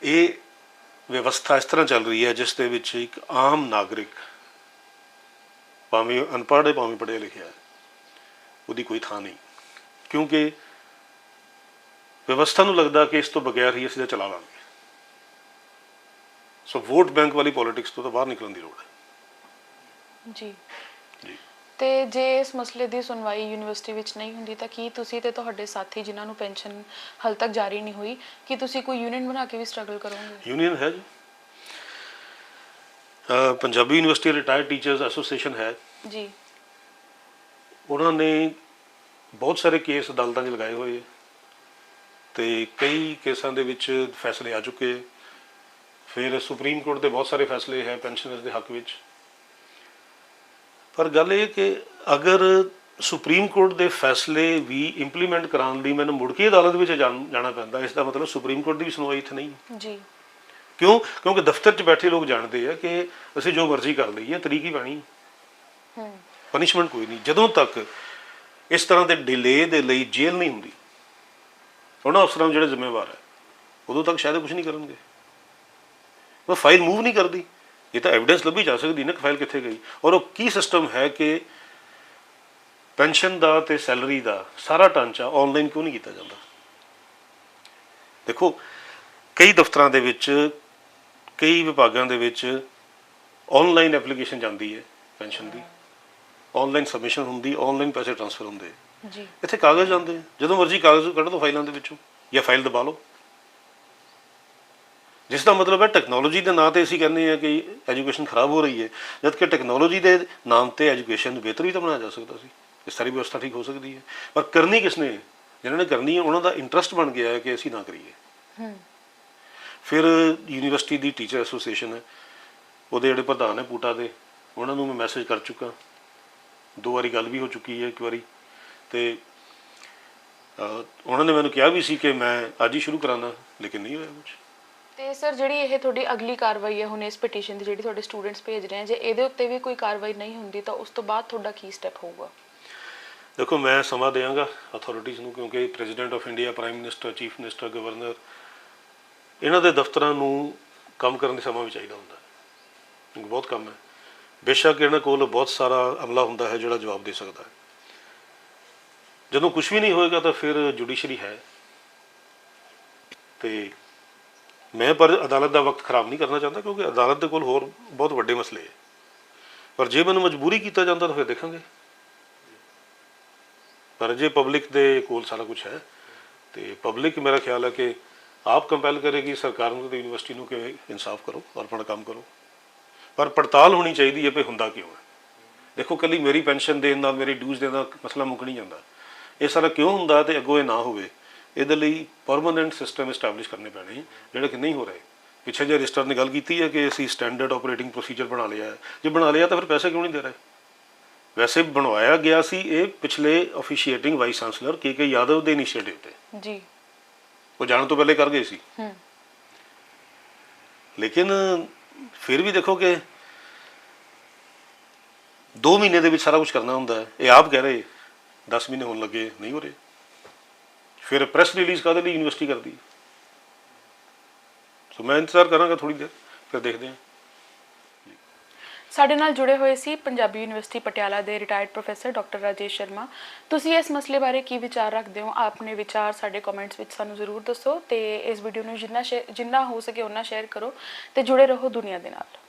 ਇਹ ਵਿਵਸਥਾ ਇਸ ਤਰ੍ਹਾਂ ਚੱਲ ਰਹੀ ਹੈ ਜਿਸ ਦੇ ਵਿੱਚ ਇੱਕ ਆਮ ਨਾਗਰਿਕ ਭਾਵੇਂ ਅਨਪੜ੍ਹ ਹੈ, ਭਾਵੇਂ ਪੜ੍ਹਿਆ ਲਿਖਿਆ ਹੈ, ਉਹਦੀ ਕੋਈ ਥਾਂ ਨਹੀਂ। ਕਿਉਂਕਿ ਵਿਵਸਥਾ ਨੂੰ ਲੱਗਦਾ ਕਿ ਇਸ ਤੋਂ ਬਗੈਰ ਹੀ ਅਸੀਂ ਤਾਂ ਚਲਾ ਲਾਂਗੇ। ਸੋ ਵੋਟ ਬੈਂਕ ਵਾਲੀ ਪੋਲਿਟਿਕਸ ਤੋਂ ਤਾਂ ਬਾਹਰ ਨਿਕਲਣ ਦੀ ਲੋੜ ਹੈ। ਜੀ। ਜੀ। ਤੇ ਜੇ ਇਸ ਮਸਲੇ ਦੀ ਸੁਣਵਾਈ ਯੂਨੀਵਰਸਿਟੀ ਵਿੱਚ ਨਹੀਂ ਹੁੰਦੀ ਤਾਂ ਕੀ ਤੁਸੀਂ ਤੇ ਤੁਹਾਡੇ ਸਾਥੀ ਜਿਨ੍ਹਾਂ ਨੂੰ ਪੈਨਸ਼ਨ ਹਾਲ ਤੱਕ ਜਾਰੀ ਨਹੀਂ ਹੋਈ ਕੀ ਤੁਸੀਂ ਕੋਈ ਯੂਨੀਅਨ ਬਣਾ ਕੇ ਵੀ ਸਟਰਗਲ ਕਰੋਗੇ? ਯੂਨੀਅਨ ਹੈ ਜੀ। Punjabi university retired teachers association ਹੈ। ਜੀ। ਉਹਨਾਂ ਨੇ ਬਹੁਤ ਸਾਰੇ ਕੇਸ ਅਦਾਲਤਾਂ 'ਚ ਲਗਾਏ ਹੋਏ ਤੇ ਕਈ ਕੇਸਾਂ ਦੇ ਵਿੱਚ ਫੈਸਲੇ ਆ ਚੁੱਕੇ। ਫਿਰ ਸੁਪਰੀਮ ਕੋਰਟ ਦੇ ਬਹੁਤ ਸਾਰੇ ਫੈਸਲੇ ਹੈ ਪੈਨਸ਼ਨਰਸ ਦੇ ਹੱਕ ਵਿੱਚ। ਪਰ ਗੱਲ ਇਹ ਕਿ ਅਗਰ ਸੁਪਰੀਮ ਕੋਰਟ ਦੇ ਫੈਸਲੇ ਵੀ ਇੰਪਲੀਮੈਂਟ ਕਰਾਉਣ ਲਈ ਮੈਨੂੰ ਮੁੜ ਕੇ ਅਦਾਲਤ ਵਿੱਚ ਜਾਣ- ਪੈਂਦਾ ਇਸ ਦਾ ਮਤਲਬ ਸੁਪਰੀਮ ਕੋਰਟ ਦੀ ਵੀ ਸੁਣਵਾਈ ਇੱਥੇ ਨਹੀਂ। ਜੀ। ਕਿਉਂ? ਕਿਉਂਕਿ ਦਫ਼ਤਰ 'ਚ ਬੈਠੇ ਲੋਕ ਜਾਣਦੇ ਆ ਕਿ ਅਸੀਂ ਜੋ ਮਰਜ਼ੀ ਕਰ ਲਈਏ ਤਰੀਕ ਹੀ ਬਣੀ ਹੂੰ। ਪਨਿਸ਼ਮੈਂਟ ਕੋਈ ਨਹੀਂ। ਜਦੋਂ ਤੱਕ ਇਸ ਤਰ੍ਹਾਂ ਦੇ ਡਿਲੇ ਦੇ ਲਈ ਜੇਲ੍ਹ ਨਹੀਂ ਹੁੰਦੀ। ਉਹਨਾਂ ਅਫਸਰਾਂ ਜਿਹੜੇ ਜ਼ਿੰਮੇਵਾਰ ਹੈ, ਉਦੋਂ ਤੱਕ ਸ਼ਾਇਦ ਕੁਝ ਨਹੀਂ ਕਰਨਗੇ। ਉਹ ਫਾਈਲ ਮੂਵ ਨਹੀਂ ਕਰਦੀ। ਇਹ ਤਾਂ ਐਵੀਡੈਂਸ ਲੱਭੀ ਜਾ ਸਕਦੀ ਨਾ ਕਿ ਫਾਈਲ ਕਿੱਥੇ ਗਈ। ਔਰ ਉਹ ਕੀ ਸਿਸਟਮ ਹੈ ਕਿ ਪੈਨਸ਼ਨ ਦਾ ਤੇ ਸੈਲਰੀ ਦਾ ਸਾਰਾ ਢਾਂਚਾ ਆਨਲਾਈਨ ਕਿਉਂ ਨਹੀਂ ਕੀਤਾ ਜਾਂਦਾ? ਦੇਖੋ, ਕਈ ਦਫ਼ਤਰਾਂ ਦੇ ਵਿੱਚ, ਕਈ ਵਿਭਾਗਾਂ ਦੇ ਵਿੱਚ ਆਨਲਾਈਨ ਐਪਲੀਕੇਸ਼ਨ ਜਾਂਦੀ ਹੈ ਪੈਨਸ਼ਨ ਦੀ। ਆਨਲਾਈਨ ਸਬਮਿਸ਼ਨ ਹੁੰਦੀ ਆਨਲਾਈਨ ਪੈਸੇ ਟ੍ਰਾਂਸਫਰ ਹੁੰਦੇ ਜੀ। ਇੱਥੇ ਕਾਗਜ਼ ਜਾਂਦੇ। ਜਦੋਂ ਮਰਜ਼ੀ ਕਾਗਜ਼ ਕੱਢ ਲਓ ਫਾਈਲਾਂ ਦੇ ਵਿੱਚੋਂ ਜਾਂ ਫਾਈਲ ਦਬਾ ਲਓ। ਜਿਸ ਦਾ ਮਤਲਬ ਹੈ ਟੈਕਨੋਲੋਜੀ ਦੇ ਨਾਂ ਤੇ ਅਸੀਂ ਕਹਿੰਦੇ ਆ ਕਿ ਐਜੂਕੇਸ਼ਨ ਖਰਾਬ ਹੋ ਰਹੀ ਹੈ। ਜਦ ਕਿ ਟੈਕਨੋਲੋਜੀ ਦੇ ਨਾਮ ਤੇ ਐਜੂਕੇਸ਼ਨ ਨੂੰ ਬਿਹਤਰ ਵੀ ਤਾਂ ਬਣਾਇਆ ਜਾ ਸਕਦਾ ਸੀ। ਇਹ ਸਾਰੀ ਵਿਵਸਥਾ ਠੀਕ ਹੋ ਸਕਦੀ ਹੈ। ਪਰ ਕਰਨੀ ਕਿਸਨੇ ਜਿਹਨਾਂ ਨੇ ਕਰਨੀ ਹੈ ਉਹਨਾਂ ਦਾ ਇੰਟਰਸਟ ਬਣ ਗਿਆ ਹੈ ਕਿ ਅਸੀਂ ਨਾ ਕਰੀਏ। ਹੂੰ। ਫਿਰ ਯੂਨੀਵਰਸਿਟੀ ਦੀ ਟੀਚਰ ਐਸੋਸੀਏਸ਼ਨ ਹੈ। ਉਹਦੇ ਜਿਹੜੇ ਪ੍ਰਧਾਨ ਹੈ ਪੂਟਾ ਦੇ ਉਹਨਾਂ ਨੂੰ ਮੈਂ ਮੈਸੇਜ ਕਰ ਚੁੱਕਾ। ਦੋ ਵਾਰੀ ਗੱਲ ਵੀ ਹੋ ਚੁੱਕੀ ਹੈ ਇੱਕ ਵਾਰੀ। ਤੇ ਉਹਨਾਂ ਨੇ ਮੈਨੂੰ ਕਿਹਾ ਵੀ ਸੀ ਕਿ ਮੈਂ ਅੱਜ ਹੀ ਸ਼ੁਰੂ ਕਰਾਉਣਾ ਲੇਕਿਨ ਨਹੀਂ ਹੋਇਆ ਕੁਝ ਤੇ ਸਰ ਜਿਹੜੀ ਇਹ ਤੁਹਾਡੀ ਅਗਲੀ ਕਾਰਵਾਈ ਹੈ ਹੁਣ ਇਸ ਪਟੀਸ਼ਨ ਦੀ ਜਿਹੜੀ ਤੁਹਾਡੇ ਸਟੂਡੈਂਟਸ ਭੇਜ ਰਹੇ ਆ ਜੇ ਇਹਦੇ ਉੱਤੇ ਵੀ ਕੋਈ ਕਾਰਵਾਈ ਨਹੀਂ ਹੁੰਦੀ ਤਾਂ ਉਸ ਤੋਂ ਬਾਅਦ ਤੁਹਾਡਾ ਕੀ ਸਟੈਪ ਹੋਊਗਾ? ਦੇਖੋ ਮੈਂ ਸਮਾਂ ਦੇਵਾਂਗਾ ਅਥਾਰਟੀਜ਼ ਨੂੰ ਕਿਉਂਕਿ president of India prime minister chief minister governor ਇਹਨਾਂ ਦੇ ਦਫ਼ਤਰਾਂ ਨੂੰ ਕੰਮ ਕਰਨ ਦੇ ਸਮਾਂ ਵੀ ਚਾਹੀਦਾ ਹੁੰਦਾ। ਬਹੁਤ ਕੰਮ ਹੈ। ਬੇਸ਼ੱਕ ਇਹਨਾਂ ਕੋਲ ਬਹੁਤ ਸਾਰਾ ਅਮਲਾ ਹੁੰਦਾ ਹੈ ਜਿਹੜਾ ਜਵਾਬ ਦੇ ਸਕਦਾ ਹੈ। ਜਦੋਂ ਕੁਝ ਵੀ ਨਹੀਂ ਹੋਏਗਾ ਤਾਂ ਫਿਰ ਜੁਡੀਸ਼ਰੀ ਹੈ। ਤੇ ਮੈਂ ਪਰ ਅਦਾਲਤ ਦਾ ਵਕਤ ਖਰਾਬ ਨਹੀਂ ਕਰਨਾ ਚਾਹੁੰਦਾ ਕਿਉਂਕਿ ਅਦਾਲਤ ਦੇ ਕੋਲ ਹੋਰ ਬਹੁਤ ਵੱਡੇ ਮਸਲੇ ਹੈ। ਪਰ ਜੇ ਮੈਨੂੰ ਮਜਬੂਰੀ ਕੀਤਾ ਜਾਂਦਾ ਤਾਂ ਫਿਰ ਦੇਖਾਂਗੇ। ਪਰ ਜੇ ਪਬਲਿਕ ਦੇ ਕੋਲ ਸਾਰਾ ਕੁਝ ਹੈ, ਤੇ ਪਬਲਿਕ ਮੇਰਾ ਖਿਆਲ ਹੈ ਕਿ ਆਪ ਕੰਪੈਲ ਕਰੇਗੀ ਸਰਕਾਰ ਨੂੰ ਤੇ ਯੂਨੀਵਰਸਿਟੀ ਨੂੰ ਕਿ ਇਨਸਾਫ ਕਰੋ, ਔਰ ਆਪਣਾ ਕੰਮ ਕਰੋ। ਪਰ ਪੜਤਾਲ ਹੋਣੀ ਚਾਹੀਦੀ ਹੈ ਵੀ ਹੁੰਦਾ ਕਿਉਂ ਹੈ। ਦੇਖੋ ਕੱਲੀ ਮੇਰੀ ਪੈਨਸ਼ਨ ਦੇਣ ਨਾਲ ਮੇਰੀ ਡਿਊਜ਼ ਦੇਣ ਨਾਲ ਮਸਲਾ ਮੁੱਕ ਨਹੀਂ ਜਾਂਦਾ। ਇਹ ਸਾਰਾ ਕਿਉਂ ਹੁੰਦਾ ਤੇ ਅੱਗੋਂ ਇਹ ਨਾ ਹੋਵੇ ਇਹਦੇ ਲਈ ਪਰਮਨੈਂਟ ਸਿਸਟਮ ਐਸਟੈਬਲਿਸ਼ ਕਰਨੇ ਪੈਣੇ ਜਿਹੜੇ ਕਿ ਨਹੀਂ ਹੋ ਰਹੇ। ਪਿੱਛੇ ਜੇ ਰਜਿਸਟਰ ਨੇ ਗੱਲ ਕੀਤੀ ਹੈ ਕਿ ਅਸੀਂ ਸਟੈਂਡਰਡ ਆਪਰੇਟਿੰਗ ਪ੍ਰੋਸੀਜਰ ਬਣਾ ਲਿਆ ਹੈ। ਜੇ ਬਣਾ ਲਿਆ ਤਾਂ ਫਿਰ ਪੈਸੇ ਕਿਉਂ ਨਹੀਂ ਦੇ ਰਹੇ? ਵੈਸੇ ਬਣਵਾਇਆ ਗਿਆ ਸੀ ਇਹ ਪਿਛਲੇ officiating vice chancellor K K Yadav ਦੇ ਇਨੀਸ਼ੀਏਟਿਵ ਤੇ। ਜੀ। ਉਹ ਜਾਣ ਤੋਂ ਪਹਿਲੇ ਕਰ ਗਏ ਸੀ। ਹੂੰ। ਲੇਕਿਨ ਫਿਰ ਵੀ ਦੇਖੋ ਕਿ 2 ਮਹੀਨੇ ਦੇ ਵਿੱਚ ਸਾਰਾ ਕੁਝ ਕਰਨਾ ਹੁੰਦਾ ਹੈ। ਇਹ ਆਪ ਕਹਿ ਰਹੇ 10 ਮਹੀਨੇ ਹੋਣ ਲੱਗੇ, ਨਹੀਂ ਹੋ ਰਹੇ। ਫਿਰ ਪ੍ਰੈਸ ਰਿਲੀਜ਼ ਕਾਹਦੇ ਲਈ ਯੂਨੀਵਰਸਿਟੀ ਕਰਦੀ ਸੋ ਮੈਂ ਇੰਤਜ਼ਾਰ ਕਰਾਂਗਾ ਥੋੜੀ ਦੇਰ, ਫਿਰ ਦੇਖਦੇ ਹਾਂ। ਸਾਡੇ ਨਾਲ ਜੁੜੇ ਹੋਏ ਸੀ ਪੰਜਾਬੀ ਯੂਨੀਵਰਸਿਟੀ ਪਟਿਆਲਾ ਦੇ retired professor doctor Rajesh Sharma. ਤੁਸੀਂ ਇਸ ਮਸਲੇ ਬਾਰੇ ਕੀ ਵਿਚਾਰ ਰੱਖਦੇ ਹੋ? ਆਪਣੇ ਵਿਚਾਰ ਸਾਡੇ ਕਮੈਂਟਸ ਵਿੱਚ ਸਾਨੂੰ ਜ਼ਰੂਰ ਦੱਸੋ ਤੇ ਇਸ ਵੀਡੀਓ ਨੂੰ ਜਿੰਨਾ ਸ਼ੇ- ਜਿੰਨਾ ਹੋ ਸਕੇ ਉਨਾ ਸ਼ੇਅਰ ਕਰੋ ਤੇ ਜੁੜੇ ਰਹੋ ਦੁਨੀਆ ਦੇ ਨਾਲ।